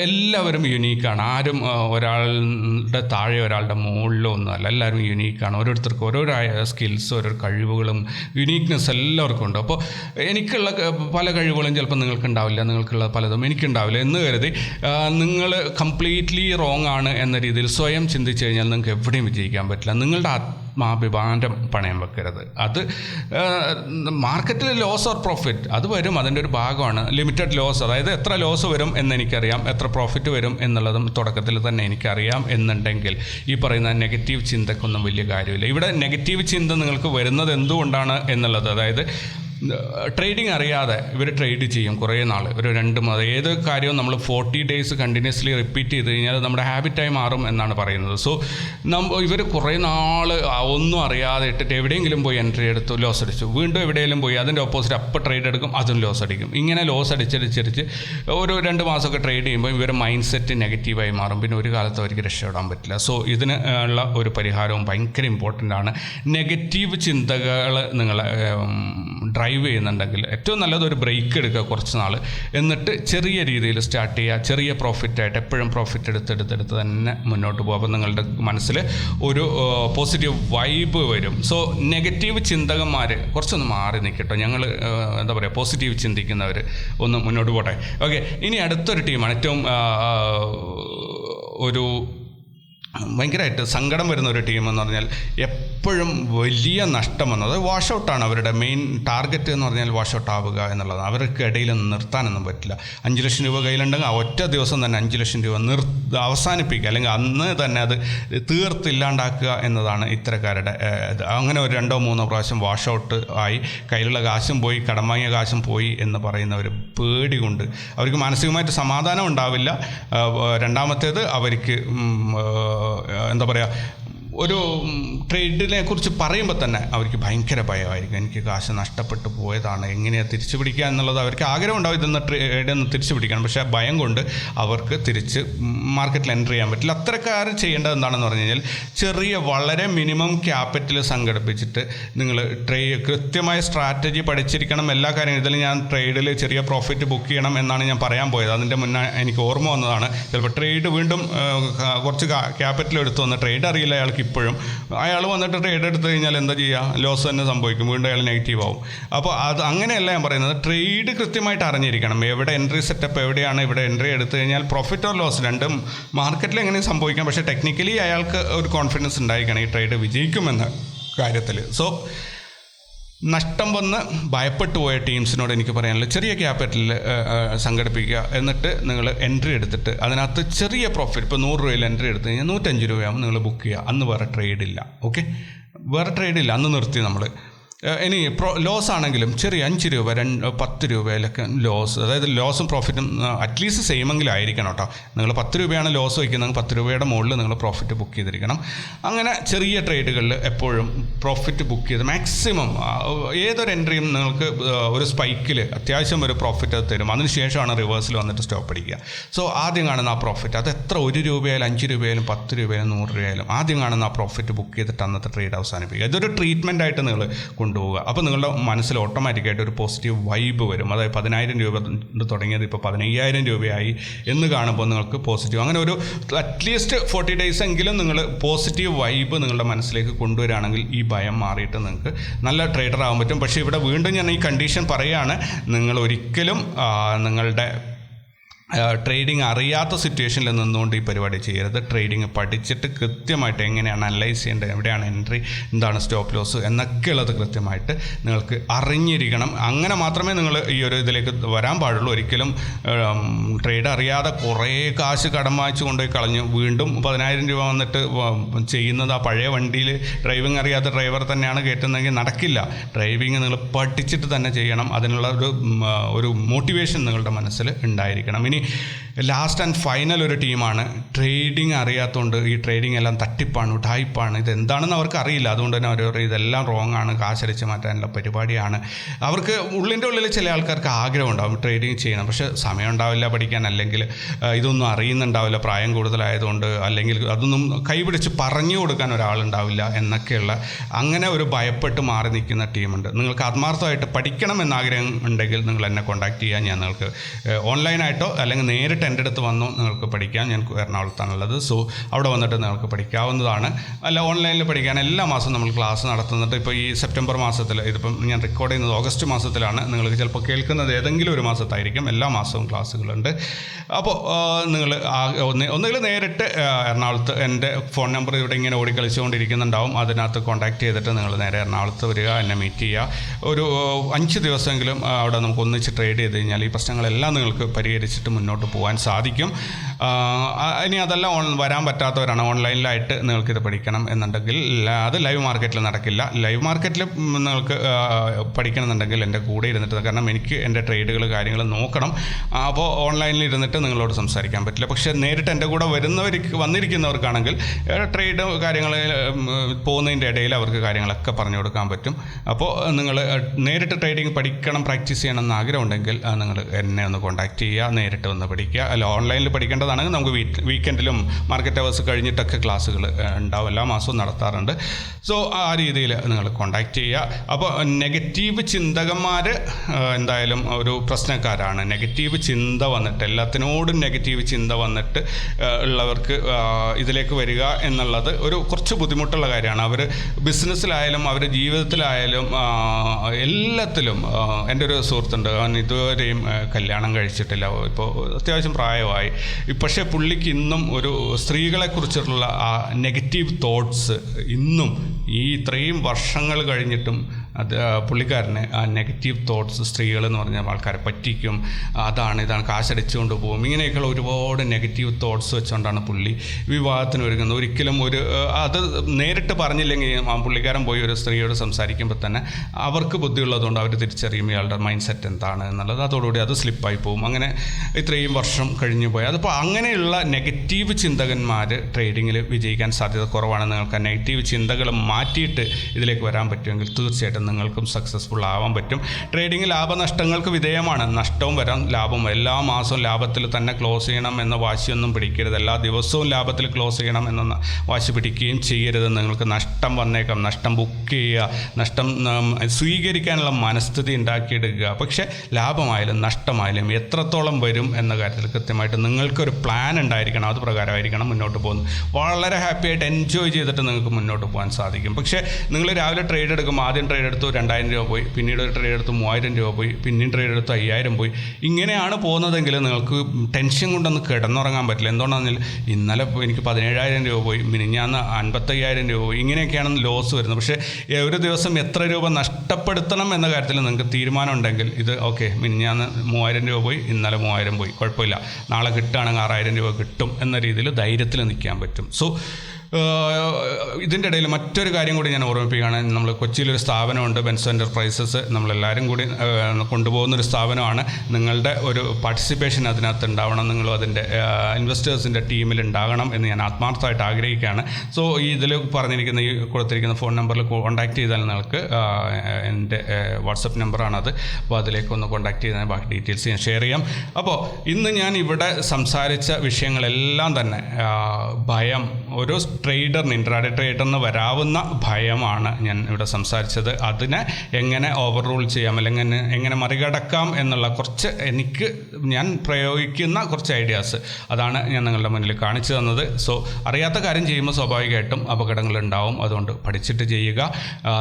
എല്ലാവരും യുണീക്കാണ് ആരും ഒരാളുടെ താഴെ ഒരാളുടെ മുകളിലോ ഒന്നുമല്ല എല്ലാവരും യുണീക്കാണ് ഓരോരുത്തർക്കും ഓരോരോ സ്കിൽസ് ഓരോ കഴിവുകളും യുണീക്നെസ് എല്ലാവർക്കും ഉണ്ട്. അപ്പോൾ എനിക്കുള്ള പല കഴിവുകളും ചിലപ്പോൾ നിങ്ങൾക്ക് ഉണ്ടാവില്ല നിങ്ങൾക്കുള്ള പലതും എനിക്കുണ്ടാവില്ല എന്ന് കരുതി നിങ്ങൾ കംപ്ലീറ്റ്ലി റോങ് ആണ് എന്ന രീതിയിൽ സ്വയം ചിന്തിച്ചു കഴിഞ്ഞാൽ നിങ്ങൾക്ക് എവിടെയും വിജയിക്കാൻ പറ്റില്ല. നിങ്ങളുടെ ആത്മാഭിമാനം പണയം വെക്കരുത്. അത് മാർക്കറ്റിൽ ലോസ് ഓർ പ്രോഫിറ്റ് അത് വരും അതിന്റെ ഒരു ഭാഗമാണ്. ലിമിറ്റഡ് ലോസ് അതായത് എത്ര ലോസ് വരും എന്ന് എനിക്കറിയാം എത്ര പ്രോഫിറ്റ് വരും എന്നുള്ളതും തുടക്കത്തിൽ തന്നെ എനിക്കറിയാം എന്നുണ്ടെങ്കിൽ ഈ പറയുന്ന നെഗറ്റീവ് ചിന്തക്കൊന്നും വലിയ കാര്യമില്ല. ഇവിടെ നെഗറ്റീവ് ചിന്ത നിങ്ങൾക്ക് വരുന്നത് എന്തുകൊണ്ടാണ് എന്നുള്ളത് അതായത് ട്രേഡിംഗ് അറിയാതെ ഇവർ ട്രേഡ് ചെയ്യും കുറേ നാൾ. ഒരു രണ്ട് മാസം ഏത് കാര്യവും നമ്മൾ ഫോർട്ടി ഡേയ്സ് കണ്ടിന്യൂസ്ലി റിപ്പീറ്റ് ചെയ്ത് കഴിഞ്ഞാൽ നമ്മുടെ ഹാബിറ്റായി മാറും എന്നാണ് പറയുന്നത്. സോ നമ്മ ഇവർ കുറേ നാൾ ഒന്നും അറിയാതെ ഇട്ടിട്ട് എവിടെയെങ്കിലും പോയി എൻട്രി എടുത്തു ലോസ് അടിച്ചു. വീണ്ടും എവിടെയെങ്കിലും പോയി അതിന്റെ ഓപ്പോസിറ്റ് അപ്പം ട്രേഡ് എടുക്കും അതും ലോസ് അടിക്കും. ഇങ്ങനെ ലോസ് അടിച്ചടിച്ചടിച്ച് ഒരു രണ്ട് മാസമൊക്കെ ട്രേഡ് ചെയ്യുമ്പോൾ ഇവർ മൈൻഡ് സെറ്റ് നെഗറ്റീവായി മാറും. പിന്നെ ഒരു കാലത്ത് അവർക്ക് രക്ഷപ്പെടാൻ പറ്റില്ല. സോ ഇതിന് ഉള്ള ഒരു പരിഹാരവും ഭയങ്കര ഇമ്പോർട്ടന്റ് ആണ്. നെഗറ്റീവ് ചിന്തകൾ നിങ്ങളെ ഡ്രൈവ് ചെയ്യുന്നുണ്ടെങ്കിൽ ഏറ്റവും നല്ലത് ഒരു ബ്രേക്ക് എടുക്കുക കുറച്ച് നാൾ. എന്നിട്ട് ചെറിയ രീതിയിൽ സ്റ്റാർട്ട് ചെയ്യുക. ചെറിയ പ്രോഫിറ്റായിട്ട് എപ്പോഴും പ്രോഫിറ്റ് എടുത്തെടുത്തെടുത്ത് തന്നെ മുന്നോട്ട് പോകും അപ്പോൾ നിങ്ങളുടെ മനസ്സിൽ ഒരു പോസിറ്റീവ് വൈബ് വരും. സോ നെഗറ്റീവ് ചിന്തകന്മാർ കുറച്ചൊന്ന് മാറി നിൽക്കട്ടോ. ഞങ്ങൾ എന്താ പറയുക പോസിറ്റീവ് ചിന്തിക്കുന്നവർ ഒന്ന് മുന്നോട്ട് പോട്ടെ. ഓക്കെ ഇനി അടുത്തൊരു ടീമാണ് ഏറ്റവും ഒരു ഭയങ്കരമായിട്ട് സങ്കടം വരുന്ന ഒരു ടീം എന്ന് പറഞ്ഞാൽ എപ്പോഴും വലിയ നഷ്ടം വന്നത് വാഷ് ഔട്ടാണ് അവരുടെ മെയിൻ ടാർഗറ്റ് എന്ന് പറഞ്ഞാൽ വാഷ് ഔട്ട് ആവുക എന്നുള്ളത് അവർക്ക് ഇടയിൽ നിർത്താനൊന്നും പറ്റില്ല. അഞ്ച് ലക്ഷം രൂപ കയ്യിലുണ്ടെങ്കിൽ ആ ഒറ്റ ദിവസം തന്നെ അഞ്ച് ലക്ഷം രൂപ നിർ അവസാനിപ്പിക്കുക. അല്ലെങ്കിൽ അന്ന് തന്നെ അത് തീർത്തില്ലാണ്ടാക്കുക എന്നതാണ് ഇത്തരക്കാരുടെ ഇത്. അങ്ങനെ ഒരു രണ്ടോ മൂന്നോ പ്രാവശ്യം വാഷ് ഔട്ട് ആയി. കയ്യിലുള്ള കാശും പോയി കടം വാങ്ങിയ കാശും പോയി എന്ന് പറയുന്ന ഒരു പേടി കൊണ്ട് അവർക്ക് മാനസികമായിട്ട് സമാധാനം ഉണ്ടാവില്ല. രണ്ടാമത്തേത് അവർക്ക് എന്താ പറയുക ഒരു ട്രേഡിനെ കുറിച്ച് പറയുമ്പോൾ തന്നെ അവർക്ക് ഭയങ്കര ഭയമായിരിക്കും. എനിക്ക് കാശ് നഷ്ടപ്പെട്ടു പോയതാണ്. എങ്ങനെയാണ് തിരിച്ചു പിടിക്കുക എന്നുള്ളത് അവർക്ക് ആഗ്രഹം ഉണ്ടാവും ഇതൊന്ന് ട്രേഡ് ഒന്ന് തിരിച്ചു പിടിക്കണം. പക്ഷേ ഭയം കൊണ്ട് അവർക്ക് തിരിച്ച് മാർക്കറ്റിൽ എന്റർ ചെയ്യാൻ പറ്റില്ല. അത്രക്കാർ ചെയ്യേണ്ടത് എന്താണെന്ന് പറഞ്ഞു കഴിഞ്ഞാൽ ചെറിയ വളരെ മിനിമം ക്യാപിറ്റൽ സംഘടിപ്പിച്ചിട്ട് നിങ്ങൾ ട്രേ കൃത്യമായ സ്ട്രാറ്റജി പഠിച്ചിരിക്കണം. എല്ലാ കാര്യങ്ങളും ഇതിൽ ഞാൻ ട്രേഡിൽ ചെറിയ പ്രോഫിറ്റ് ബുക്ക് ചെയ്യണം എന്നാണ് ഞാൻ പറയാൻ പോയത്. അതിന്റെ മുന്നേ എനിക്ക് ഓർമ്മ വന്നതാണ്. ചിലപ്പോൾ ട്രേഡ് വീണ്ടും കുറച്ച് ക്യാപിറ്റൽ എടുത്തു വന്ന് ട്രേഡ് അറിയില്ല അയാൾക്ക് ഇപ്പോഴും. അയാൾ വന്നിട്ട് ട്രേഡ് എടുത്തു കഴിഞ്ഞാൽ എന്താ ചെയ്യുക ലോസ് തന്നെ സംഭവിക്കും. വീണ്ടും അയാൾ നെഗറ്റീവ് ആവും. അപ്പോൾ അത് അങ്ങനെയല്ല ഞാൻ പറയുന്നത്. ട്രേഡ് കൃത്യമായിട്ട് അറിഞ്ഞിരിക്കണം. എവിടെ എൻട്രി സെറ്റപ്പ് എവിടെയാണ് ഇവിടെ എൻട്രി എടുത്തു കഴിഞ്ഞാൽ പ്രോഫിറ്റ് ഓർ ലോസ് രണ്ടും മാർക്കറ്റിൽ എങ്ങനെയും സംഭവിക്കാം പക്ഷേ ടെക്നിക്കലി അയാൾക്ക് ഒരു കോൺഫിഡൻസ് ഉണ്ടായിരിക്കണം ഈ ട്രേഡ് വിജയിക്കുമെന്ന കാര്യത്തിൽ സോ നഷ്ടം വന്ന് ഭയപ്പെട്ടു പോയ ടീംസിനോട് എനിക്ക് പറയാനുള്ളത് ചെറിയ ക്യാപിറ്റലിൽ സംഘടിപ്പിക്കുക എന്നിട്ട് നിങ്ങൾ എൻട്രി എടുത്തിട്ട് അതിനകത്ത് ചെറിയ പ്രോഫിറ്റ് ഇപ്പോൾ നൂറ് രൂപയിൽ എൻട്രി എടുത്ത് കഴിഞ്ഞാൽ നൂറ്റഞ്ച് രൂപയാകുമ്പോൾ നിങ്ങൾ ബുക്ക് ചെയ്യുക. അന്ന് വേറെ ട്രേഡ് ഇല്ല. ഓക്കെ വേറെ ട്രേഡ് ഇല്ല. അന്ന് നിർത്തി നമ്മൾ. ഇനി പ്രോ ലോസ് ആണെങ്കിലും ചെറിയ അഞ്ച് രൂപ രണ്ട് പത്ത് രൂപയിലൊക്കെ ലോസ് അതായത് ലോസും പ്രോഫിറ്റും അറ്റ്ലീസ്റ്റ് സെയിം എങ്കിലും ആയിരിക്കണം കേട്ടോ നിങ്ങൾ പത്ത് രൂപയാണ് ലോസ് വയ്ക്കുന്നത് പത്ത് രൂപയുടെ മുകളിൽ നിങ്ങൾ പ്രോഫിറ്റ് ബുക്ക് ചെയ്തിരിക്കണം. അങ്ങനെ ചെറിയ ട്രേഡുകളിൽ എപ്പോഴും പ്രോഫിറ്റ് ബുക്ക് ചെയ്ത് മാക്സിമം ഏതൊരു എൻട്രിയും നിങ്ങൾക്ക് ഒരു സ്പൈക്കിൽ അത്യാവശ്യം ഒരു പ്രോഫിറ്റ് അത് തരും. അതിനുശേഷമാണ് റിവേഴ്സിൽ വന്നിട്ട് സ്റ്റോപ്പ് അടിക്കുക. സോ ആദ്യം കാണുന്ന ആ പ്രോഫിറ്റ് അത് എത്ര ഒരു രൂപയായാലും അഞ്ച് രൂപയായാലും പത്ത് രൂപയായാലും നൂറ് രൂപയായാലും ആദ്യം കാണുന്ന ആ പ്രോഫിറ്റ് ബുക്ക് ചെയ്തിട്ട് അന്നത്തെ ട്രേഡ് അവസാനിപ്പിക്കുക. ഇതൊരു ട്രീറ്റ്മെന്റ് ആയിട്ട് നിങ്ങൾ കൊണ്ടുപോവുക. അപ്പോൾ നിങ്ങളുടെ മനസ്സിൽ ഓട്ടോമാറ്റിക്കായിട്ട് ഒരു പോസിറ്റീവ് വൈബ് വരും. അതായത് പതിനായിരം രൂപ തുടങ്ങിയത് ഇപ്പോൾ പതിനയ്യായിരം രൂപയായി എന്ന് കാണുമ്പോൾ നിങ്ങൾക്ക് പോസിറ്റീവ് അങ്ങനെ ഒരു അറ്റ്ലീസ്റ്റ് ഫോർട്ടി ഡേയ്സ് എങ്കിലും നിങ്ങൾ പോസിറ്റീവ് വൈബ് നിങ്ങളുടെ മനസ്സിലേക്ക് കൊണ്ടുവരികയാണെങ്കിൽ ഈ ഭയം മാറിയിട്ട് നിങ്ങൾക്ക് നല്ല ട്രേഡർ ആകാൻ പറ്റും. പക്ഷേ ഇവിടെ വീണ്ടും ഞാൻ ഈ കണ്ടീഷൻ പറയുകയാണ്. നിങ്ങൾ ഒരിക്കലും നിങ്ങളുടെ ട്രേഡിംഗ് അറിയാത്ത സിറ്റുവേഷനിൽ നിന്നുകൊണ്ട് ഈ പരിപാടി ചെയ്യരുത്. ട്രേഡിംഗ് പഠിച്ചിട്ട് കൃത്യമായിട്ട് എങ്ങനെയാണ് അനലൈസ് ചെയ്യേണ്ടത് എവിടെയാണ് എൻട്രി എന്താണ് സ്റ്റോപ്പ് ലോസ് എന്നൊക്കെയുള്ളത് കൃത്യമായിട്ട് നിങ്ങൾക്ക് അറിഞ്ഞിരിക്കണം. അങ്ങനെ മാത്രമേ നിങ്ങൾ ഈ ഒരു ഇതിലേക്ക് വരാൻ പാടുള്ളൂ. ഒരിക്കലും ട്രേഡ് അറിയാതെ കുറേ കാശ് കടം വാങ്ങിച്ചു കൊണ്ടുപോയി കളഞ്ഞു. വീണ്ടും പതിനായിരം രൂപ വന്നിട്ട് ചെയ്യുന്നത് ആ പഴയ വണ്ടിയിൽ ഡ്രൈവിംഗ് അറിയാത്ത ഡ്രൈവർ തന്നെയാണ് കയറ്റുന്നതെങ്കിൽ നടക്കില്ല. ഡ്രൈവിംഗ് നിങ്ങൾ പഠിച്ചിട്ട് തന്നെ ചെയ്യണം. അതിനുള്ള ഒരു ഒരു മോട്ടിവേഷൻ നിങ്ങളുടെ മനസ്സിൽ ഉണ്ടായിരിക്കണം. ഇനി ഇനി ലാസ്റ്റ് ആൻഡ് ഫൈനൽ ഒരു ടീമാണ്. ട്രേഡിങ് അറിയാത്തതുകൊണ്ട് ഈ ട്രേഡിംഗ് എല്ലാം തട്ടിപ്പാണ് ഉടായ്പാണ് ഇതെന്താണെന്ന് അവർക്ക് അറിയില്ല അതുകൊണ്ട് തന്നെ അവർ പറയും ഇതെല്ലാം റോങ് ആണ് കാശടിച്ച് മാറ്റാനുള്ള പരിപാടിയാണ്. അവർക്ക് ഉള്ളിന്റെ ഉള്ളിൽ ചില ആൾക്കാർക്ക് ആഗ്രഹം ഉണ്ടാവും ട്രേഡിങ് ചെയ്യണം. പക്ഷേ സമയം ഉണ്ടാവില്ല പഠിക്കാൻ അല്ലെങ്കിൽ ഇതൊന്നും അറിയുന്നുണ്ടാവില്ല. പ്രായം കൂടുതലായതുകൊണ്ട് അല്ലെങ്കിൽ അതൊന്നും കൈപിടിച്ച് പറഞ്ഞു കൊടുക്കാൻ ഒരാളുണ്ടാവില്ല എന്നൊക്കെയുള്ള അങ്ങനെ ഒരു ഭയപ്പെട്ട് മാറി നിൽക്കുന്ന ടീമുണ്ട്. നിങ്ങൾക്ക് ആത്മാർത്ഥമായിട്ട് പഠിക്കണം എന്ന ആഗ്രഹം ഉണ്ടെങ്കിൽ നിങ്ങൾ എന്നെ കോൺടാക്ട് ചെയ്യാൻ ഞാൻ നിങ്ങൾക്ക് ഓൺലൈനായിട്ടോ അല്ലെങ്കിൽ നേരിട്ട് എന്റെ അടുത്ത് വന്നു നിങ്ങൾക്ക് പഠിക്കാം. ഞാൻ എറണാകുളത്താണുള്ളത്. സോ അവിടെ വന്നിട്ട് നിങ്ങൾക്ക് പഠിക്കാവുന്നതാണ്. അല്ല ഓൺലൈനിൽ പഠിക്കാൻ എല്ലാ മാസവും നമ്മൾ ക്ലാസ് നടത്തുന്നുണ്ട്. ഇപ്പോൾ ഈ സെപ്റ്റംബർ മാസത്തിൽ ഇതിപ്പം ഞാൻ റെക്കോർഡ് ചെയ്യുന്നത് ഓഗസ്റ്റ് മാസത്തിലാണ്. നിങ്ങൾക്ക് ചിലപ്പോൾ കേൾക്കുന്നത് ഏതെങ്കിലും ഒരു മാസത്തായിരിക്കും. എല്ലാ മാസവും ക്ലാസ്സുകളുണ്ട് അപ്പോൾ നിങ്ങൾ ഒന്നുകിൽ നേരിട്ട് എറണാകുളത്ത് എന്റെ ഫോൺ നമ്പർ ഇവിടെ ഇങ്ങനെ ഓടിക്കളിച്ചുകൊണ്ടിരിക്കുന്നുണ്ടാവും. അതിനകത്ത് കോൺടാക്ട് ചെയ്തിട്ട് നിങ്ങൾ നേരെ എറണാകുളത്ത് വരിക എന്നെ മീറ്റ് ചെയ്യുക. ഒരു അഞ്ച് ദിവസമെങ്കിലും അവിടെ നമുക്ക് ഒന്നിച്ച് ട്രേഡ് ചെയ്ത് കഴിഞ്ഞാൽ ഈ പ്രശ്നങ്ങളെല്ലാം നിങ്ങൾക്ക് പരിഹരിച്ചിട്ട് മുന്നോട്ട് പോകാൻ സാധിക്കും. ഇനി അതെല്ലാം ഓൺ വരാൻ പറ്റാത്തവരാണ് ഓൺലൈനിലായിട്ട് നിങ്ങൾക്ക് ഇത് പഠിക്കണം എന്നുണ്ടെങ്കിൽ അത് ലൈവ് മാർക്കറ്റിൽ നടക്കില്ല. ലൈവ് മാർക്കറ്റിൽ നിങ്ങൾക്ക് പഠിക്കണം പഠിക്കണമെന്നുണ്ടെങ്കിൽ എന്റെ കൂടെ ഇരുന്നിട്ട് കാരണം എനിക്ക് എന്റെ ട്രേഡുകൾ കാര്യങ്ങൾ നോക്കണം. അപ്പോൾ ഓൺലൈനിൽ ഇരുന്നിട്ട് നിങ്ങളോട് സംസാരിക്കാൻ പറ്റില്ല. പക്ഷേ നേരിട്ട് എന്റെ കൂടെ വരുന്നവർക്ക് വന്നിരിക്കുന്നവർക്കാണെങ്കിൽ ട്രേഡ് കാര്യങ്ങൾ പോകുന്നതിന്റെ ഇടയിൽ അവർക്ക് കാര്യങ്ങളൊക്കെ പറഞ്ഞു കൊടുക്കാൻ പറ്റും. അപ്പോൾ നിങ്ങൾ നേരിട്ട് ട്രേഡിംഗ് പഠിക്കണം പ്രാക്ടീസ് ചെയ്യണം എന്ന് ആഗ്രഹമുണ്ടെങ്കിൽ നിങ്ങൾ എന്നെ ഒന്ന് കോൺടാക്റ്റ് ചെയ്യുക. നേരിട്ട് വന്ന് പഠിക്കുക. അല്ല ഓൺലൈനിൽ പഠിക്കേണ്ടതാണെങ്കിൽ നമുക്ക് വീക്ക് വീക്കെൻഡിലും മാർക്കറ്റ് അവേഴ്സ് കഴിഞ്ഞിട്ടൊക്കെ ക്ലാസ്സുകൾ ഉണ്ടാവും. എല്ലാ മാസവും നടത്താറുണ്ട്. സോ ആ രീതിയിൽ നിങ്ങൾ കോണ്ടാക്ട് ചെയ്യുക. അപ്പോൾ നെഗറ്റീവ് ചിന്തകന്മാർ എന്തായാലും ഒരു പ്രശ്നക്കാരാണ്. നെഗറ്റീവ് ചിന്ത വന്നിട്ട് എല്ലാത്തിനോടും നെഗറ്റീവ് ചിന്ത വന്നിട്ട് ഉള്ളവർക്ക് ഇതിലേക്ക് വരിക എന്നുള്ളത് ഒരു കുറച്ച് ബുദ്ധിമുട്ടുള്ള കാര്യമാണ്. അവർ ബിസിനസ്സിലായാലും അവരുടെ ജീവിതത്തിലായാലും എല്ലാത്തിലും എന്റെ ഒരു സുഹൃത്തുണ്ട്. അവൻ ഇതുവരെയും കല്യാണം കഴിച്ചിട്ടില്ല. ഇപ്പോൾ അത്യാവശ്യം പ്രായമായി. പക്ഷേ പുള്ളിക്ക് ഇന്നും ഒരു സ്ത്രീകളെക്കുറിച്ചുള്ള ആ നെഗറ്റീവ് തോട്ട്സ് ഇന്നും ഈ ഇത്രയും വർഷങ്ങൾ കഴിഞ്ഞിട്ടും അത് പുള്ളിക്കാരനെ ആ നെഗറ്റീവ് തോട്ട്സ് സ്ത്രീകൾ എന്ന് പറഞ്ഞാൽ ആൾക്കാരെ പറ്റിക്കും. അതാണ് ഇതാണ് കാശടിച്ചുകൊണ്ട് പോകും. ഇങ്ങനെയൊക്കെയുള്ള ഒരുപാട് നെഗറ്റീവ് തോട്ട്സ് വെച്ചുകൊണ്ടാണ് പുള്ളി വിവാഹത്തിന് ഒരുങ്ങുന്നത്. ഒരിക്കലും ഒരു അത് നേരിട്ട് പറഞ്ഞില്ലെങ്കിൽ ആ പുള്ളിക്കാരൻ പോയി ഒരു സ്ത്രീയോട് സംസാരിക്കുമ്പോൾ തന്നെ അവർക്ക് ബുദ്ധിയുള്ളതുകൊണ്ട് അവർ തിരിച്ചറിയും ഇയാളുടെ മൈൻഡ് സെറ്റ് എന്താണ് എന്നുള്ളത്. അതോടുകൂടി അത് സ്ലിപ്പായി പോകും. അങ്ങനെ ഇത്രയും വർഷം കഴിഞ്ഞു പോയി. അതിപ്പോൾ അങ്ങനെയുള്ള നെഗറ്റീവ് ചിന്തകന്മാർ ട്രേഡിങ്ങിൽ വിജയിക്കാൻ സാധ്യത കുറവാണ് നിങ്ങൾക്ക് നെഗറ്റീവ് ചിന്തകൾ മാറ്റിയിട്ട് ഇതിലേക്ക് വരാൻ പറ്റുമെങ്കിൽ തീർച്ചയായിട്ടും നിങ്ങൾക്കും സക്സസ്ഫുൾ ആവാൻ പറ്റും. ട്രേഡിംഗ് ലാഭനഷ്ടങ്ങൾക്ക് വിധേയമാണ്. നഷ്ടവും വരാം ലാഭം എല്ലാ മാസവും ലാഭത്തിൽ തന്നെ ക്ലോസ് ചെയ്യണം എന്ന വാശിയൊന്നും പിടിക്കരുത്. എല്ലാ ദിവസവും ലാഭത്തിൽ ക്ലോസ് ചെയ്യണം എന്ന വാശി പിടിക്കുകയും ചെയ്യരുത്. നിങ്ങൾക്ക് നഷ്ടം വന്നേക്കാം. നഷ്ടം ബുക്ക് ചെയ്യുക. നഷ്ടം സ്വീകരിക്കാനുള്ള മനസ്ഥിതി ഉണ്ടാക്കിയെടുക്കുക. പക്ഷേ ലാഭമായാലും നഷ്ടമായാലും എത്രത്തോളം വരും എന്ന കാര്യത്തിൽ കൃത്യമായിട്ട് നിങ്ങൾക്കൊരു പ്ലാൻ ഉണ്ടായിരിക്കണം. അത് പ്രകാരമായിരിക്കണം മുന്നോട്ട് പോകുന്നത്. വളരെ ഹാപ്പിയായിട്ട് എൻജോയ് ചെയ്തിട്ട് നിങ്ങൾക്ക് മുന്നോട്ട് പോകാൻ സാധിക്കും. പക്ഷേ നിങ്ങൾ രാവിലെ ട്രേഡ് എടുക്കുമ്പോൾ ആദ്യം ട്രേഡ് എടുത്തു രണ്ടായിരം രൂപ പോയി പിന്നീട് ഒരു ട്രേഡ് എടുത്തു മൂവായിരം രൂപ പോയി പിന്നെയും ട്രേഡ് എടുത്ത് അയ്യായിരം പോയി. ഇങ്ങനെയാണ് പോകുന്നതെങ്കിൽ നിങ്ങൾക്ക് ടെൻഷൻ കൊണ്ടൊന്ന് കിടന്നുറങ്ങാൻ പറ്റില്ല. എന്തുകൊണ്ടാണെന്ന് ഇന്നലെ എനിക്ക് പതിനേഴായിരം രൂപ പോയി മിനിഞ്ഞാന്ന് അൻപത്തയ്യായിരം രൂപ പോയി. ഇങ്ങനെയൊക്കെയാണ് ലോസ് വരുന്നത്. പക്ഷേ ഒരു ദിവസം എത്ര രൂപ നഷ്ടപ്പെടുത്തണം എന്ന കാര്യത്തിൽ നിങ്ങൾക്ക് തീരുമാനം ഉണ്ടെങ്കിൽ ഇത് ഓക്കെ മിനിഞ്ഞാന്ന് മൂവായിരം രൂപ പോയി ഇന്നലെ മൂവായിരം പോയി. കുഴപ്പമില്ല. നാളെ കിട്ടുകയാണെങ്കിൽ ആറായിരം രൂപ കിട്ടും എന്ന രീതിയിൽ ധൈര്യത്തിൽ നിൽക്കാൻ പറ്റും. സോ ഇതിന്റെ ഇടയിൽ മറ്റൊരു കാര്യം കൂടി ഞാൻ ഓർമ്മിപ്പിക്കുകയാണ്. നമ്മൾ കൊച്ചിയിലൊരു സ്ഥാപനമുണ്ട് ബെൻസ് എന്റർപ്രൈസസ് നമ്മളെല്ലാവരും കൂടി കൊണ്ടുപോകുന്ന ഒരു സ്ഥാപനമാണ്. നിങ്ങളുടെ ഒരു പാർട്ടിസിപ്പേഷൻ അതിനകത്ത് ഉണ്ടാവണം. നിങ്ങളും അതിന്റെ ഇൻവെസ്റ്റേഴ്സിന്റെ ടീമിൽ ഉണ്ടാകണം എന്ന് ഞാൻ ആത്മാർത്ഥമായിട്ട് ആഗ്രഹിക്കുകയാണ്. സോ ഈ ഇതിൽ പറഞ്ഞിരിക്കുന്ന ഈ കൊടുത്തിരിക്കുന്ന ഫോൺ നമ്പറിൽ കോൺടാക്ട് ചെയ്താൽ നിങ്ങൾക്ക് എന്റെ വാട്സപ്പ് നമ്പറാണത് അപ്പോൾ അതിലേക്ക് ഒന്ന് ചെയ്താൽ ബാക്കി ഡീറ്റെയിൽസ് ഞാൻ ഷെയർ ചെയ്യാം. അപ്പോൾ ഇന്ന് ഞാൻ ഇവിടെ സംസാരിച്ച വിഷയങ്ങളെല്ലാം തന്നെ ഭയം ഒരു ട്രേഡറിന് ഇൻട്രാഡേ ട്രേഡറിന് വരാവുന്ന ഭയമാണ് ഞാൻ ഇവിടെ സംസാരിച്ചത്. അതിനെ എങ്ങനെ ഓവർ റൂൾ ചെയ്യാം അല്ലെങ്കിൽ എങ്ങനെ- മറികടക്കാം എന്നുള്ള കുറച്ച് എനിക്ക് ഞാൻ പ്രയോഗിക്കുന്ന കുറച്ച് ഐഡിയാസ് അതാണ് ഞാൻ നിങ്ങളുടെ മുന്നിൽ കാണിച്ചു തന്നത്. സോ അറിയാത്ത കാര്യം ചെയ്യുമ്പോൾ സ്വാഭാവികമായിട്ടും അപകടങ്ങൾ ഉണ്ടാവും. അതുകൊണ്ട് പഠിച്ചിട്ട് ചെയ്യുക.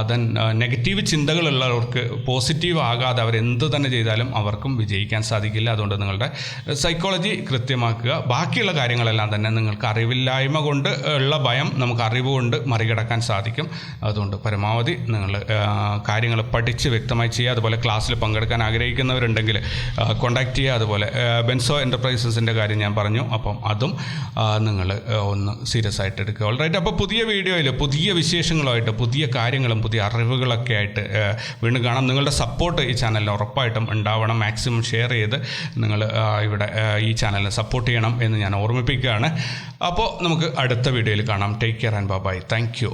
ദെൻ നെഗറ്റീവ് ചിന്തകളുള്ളവർക്ക് പോസിറ്റീവ് ആകാതെ അവരെന്ത് തന്നെ ചെയ്താലും അവർക്കും വിജയിക്കാൻ സാധിക്കില്ല. അതുകൊണ്ട് നിങ്ങളുടെ സൈക്കോളജി കൃത്യമാക്കുക. ബാക്കിയുള്ള കാര്യങ്ങളെല്ലാം തന്നെ നിങ്ങൾക്ക് അറിവില്ലായ്മ കൊണ്ട് ഉള്ള ഭയം നമുക്ക് അറിവുകൊണ്ട് മറികടക്കാൻ സാധിക്കും. അതുകൊണ്ട് പരമാവധി നിങ്ങൾ കാര്യങ്ങൾ പഠിച്ച് വ്യക്തമായി ചെയ്യുക. അതുപോലെ ക്ലാസ്സിൽ പങ്കെടുക്കാൻ ആഗ്രഹിക്കുന്നവരുണ്ടെങ്കിൽ കോൺടാക്ട് ചെയ്യുക. അതുപോലെ ബെൻസോ എന്റർപ്രൈസസിന്റെ കാര്യം ഞാൻ പറഞ്ഞു. അപ്പം അതും നിങ്ങൾ ഒന്ന് സീരിയസ് ആയിട്ട് എടുക്കുക. ഓൾറൈറ്റ് അപ്പോൾ പുതിയ വീഡിയോയിൽ പുതിയ വിശേഷങ്ങളുമായിട്ട് പുതിയ കാര്യങ്ങളും പുതിയ അറിവുകളൊക്കെ ആയിട്ട് വീണ്ടും കാണാം. നിങ്ങളുടെ സപ്പോർട്ട് ഈ ചാനലിൽ ഉറപ്പായിട്ടും ഉണ്ടാവണം. മാക്സിമം ഷെയർ ചെയ്ത് നിങ്ങൾ ഇവിടെ ഈ ചാനലിനെ സപ്പോർട്ട് ചെയ്യണം എന്ന് ഞാൻ ഓർമ്മിപ്പിക്കുകയാണ്. അപ്പോൾ നമുക്ക് അടുത്ത വീഡിയോയിൽ കാണാം. ஷானம் take care and bye bye thank you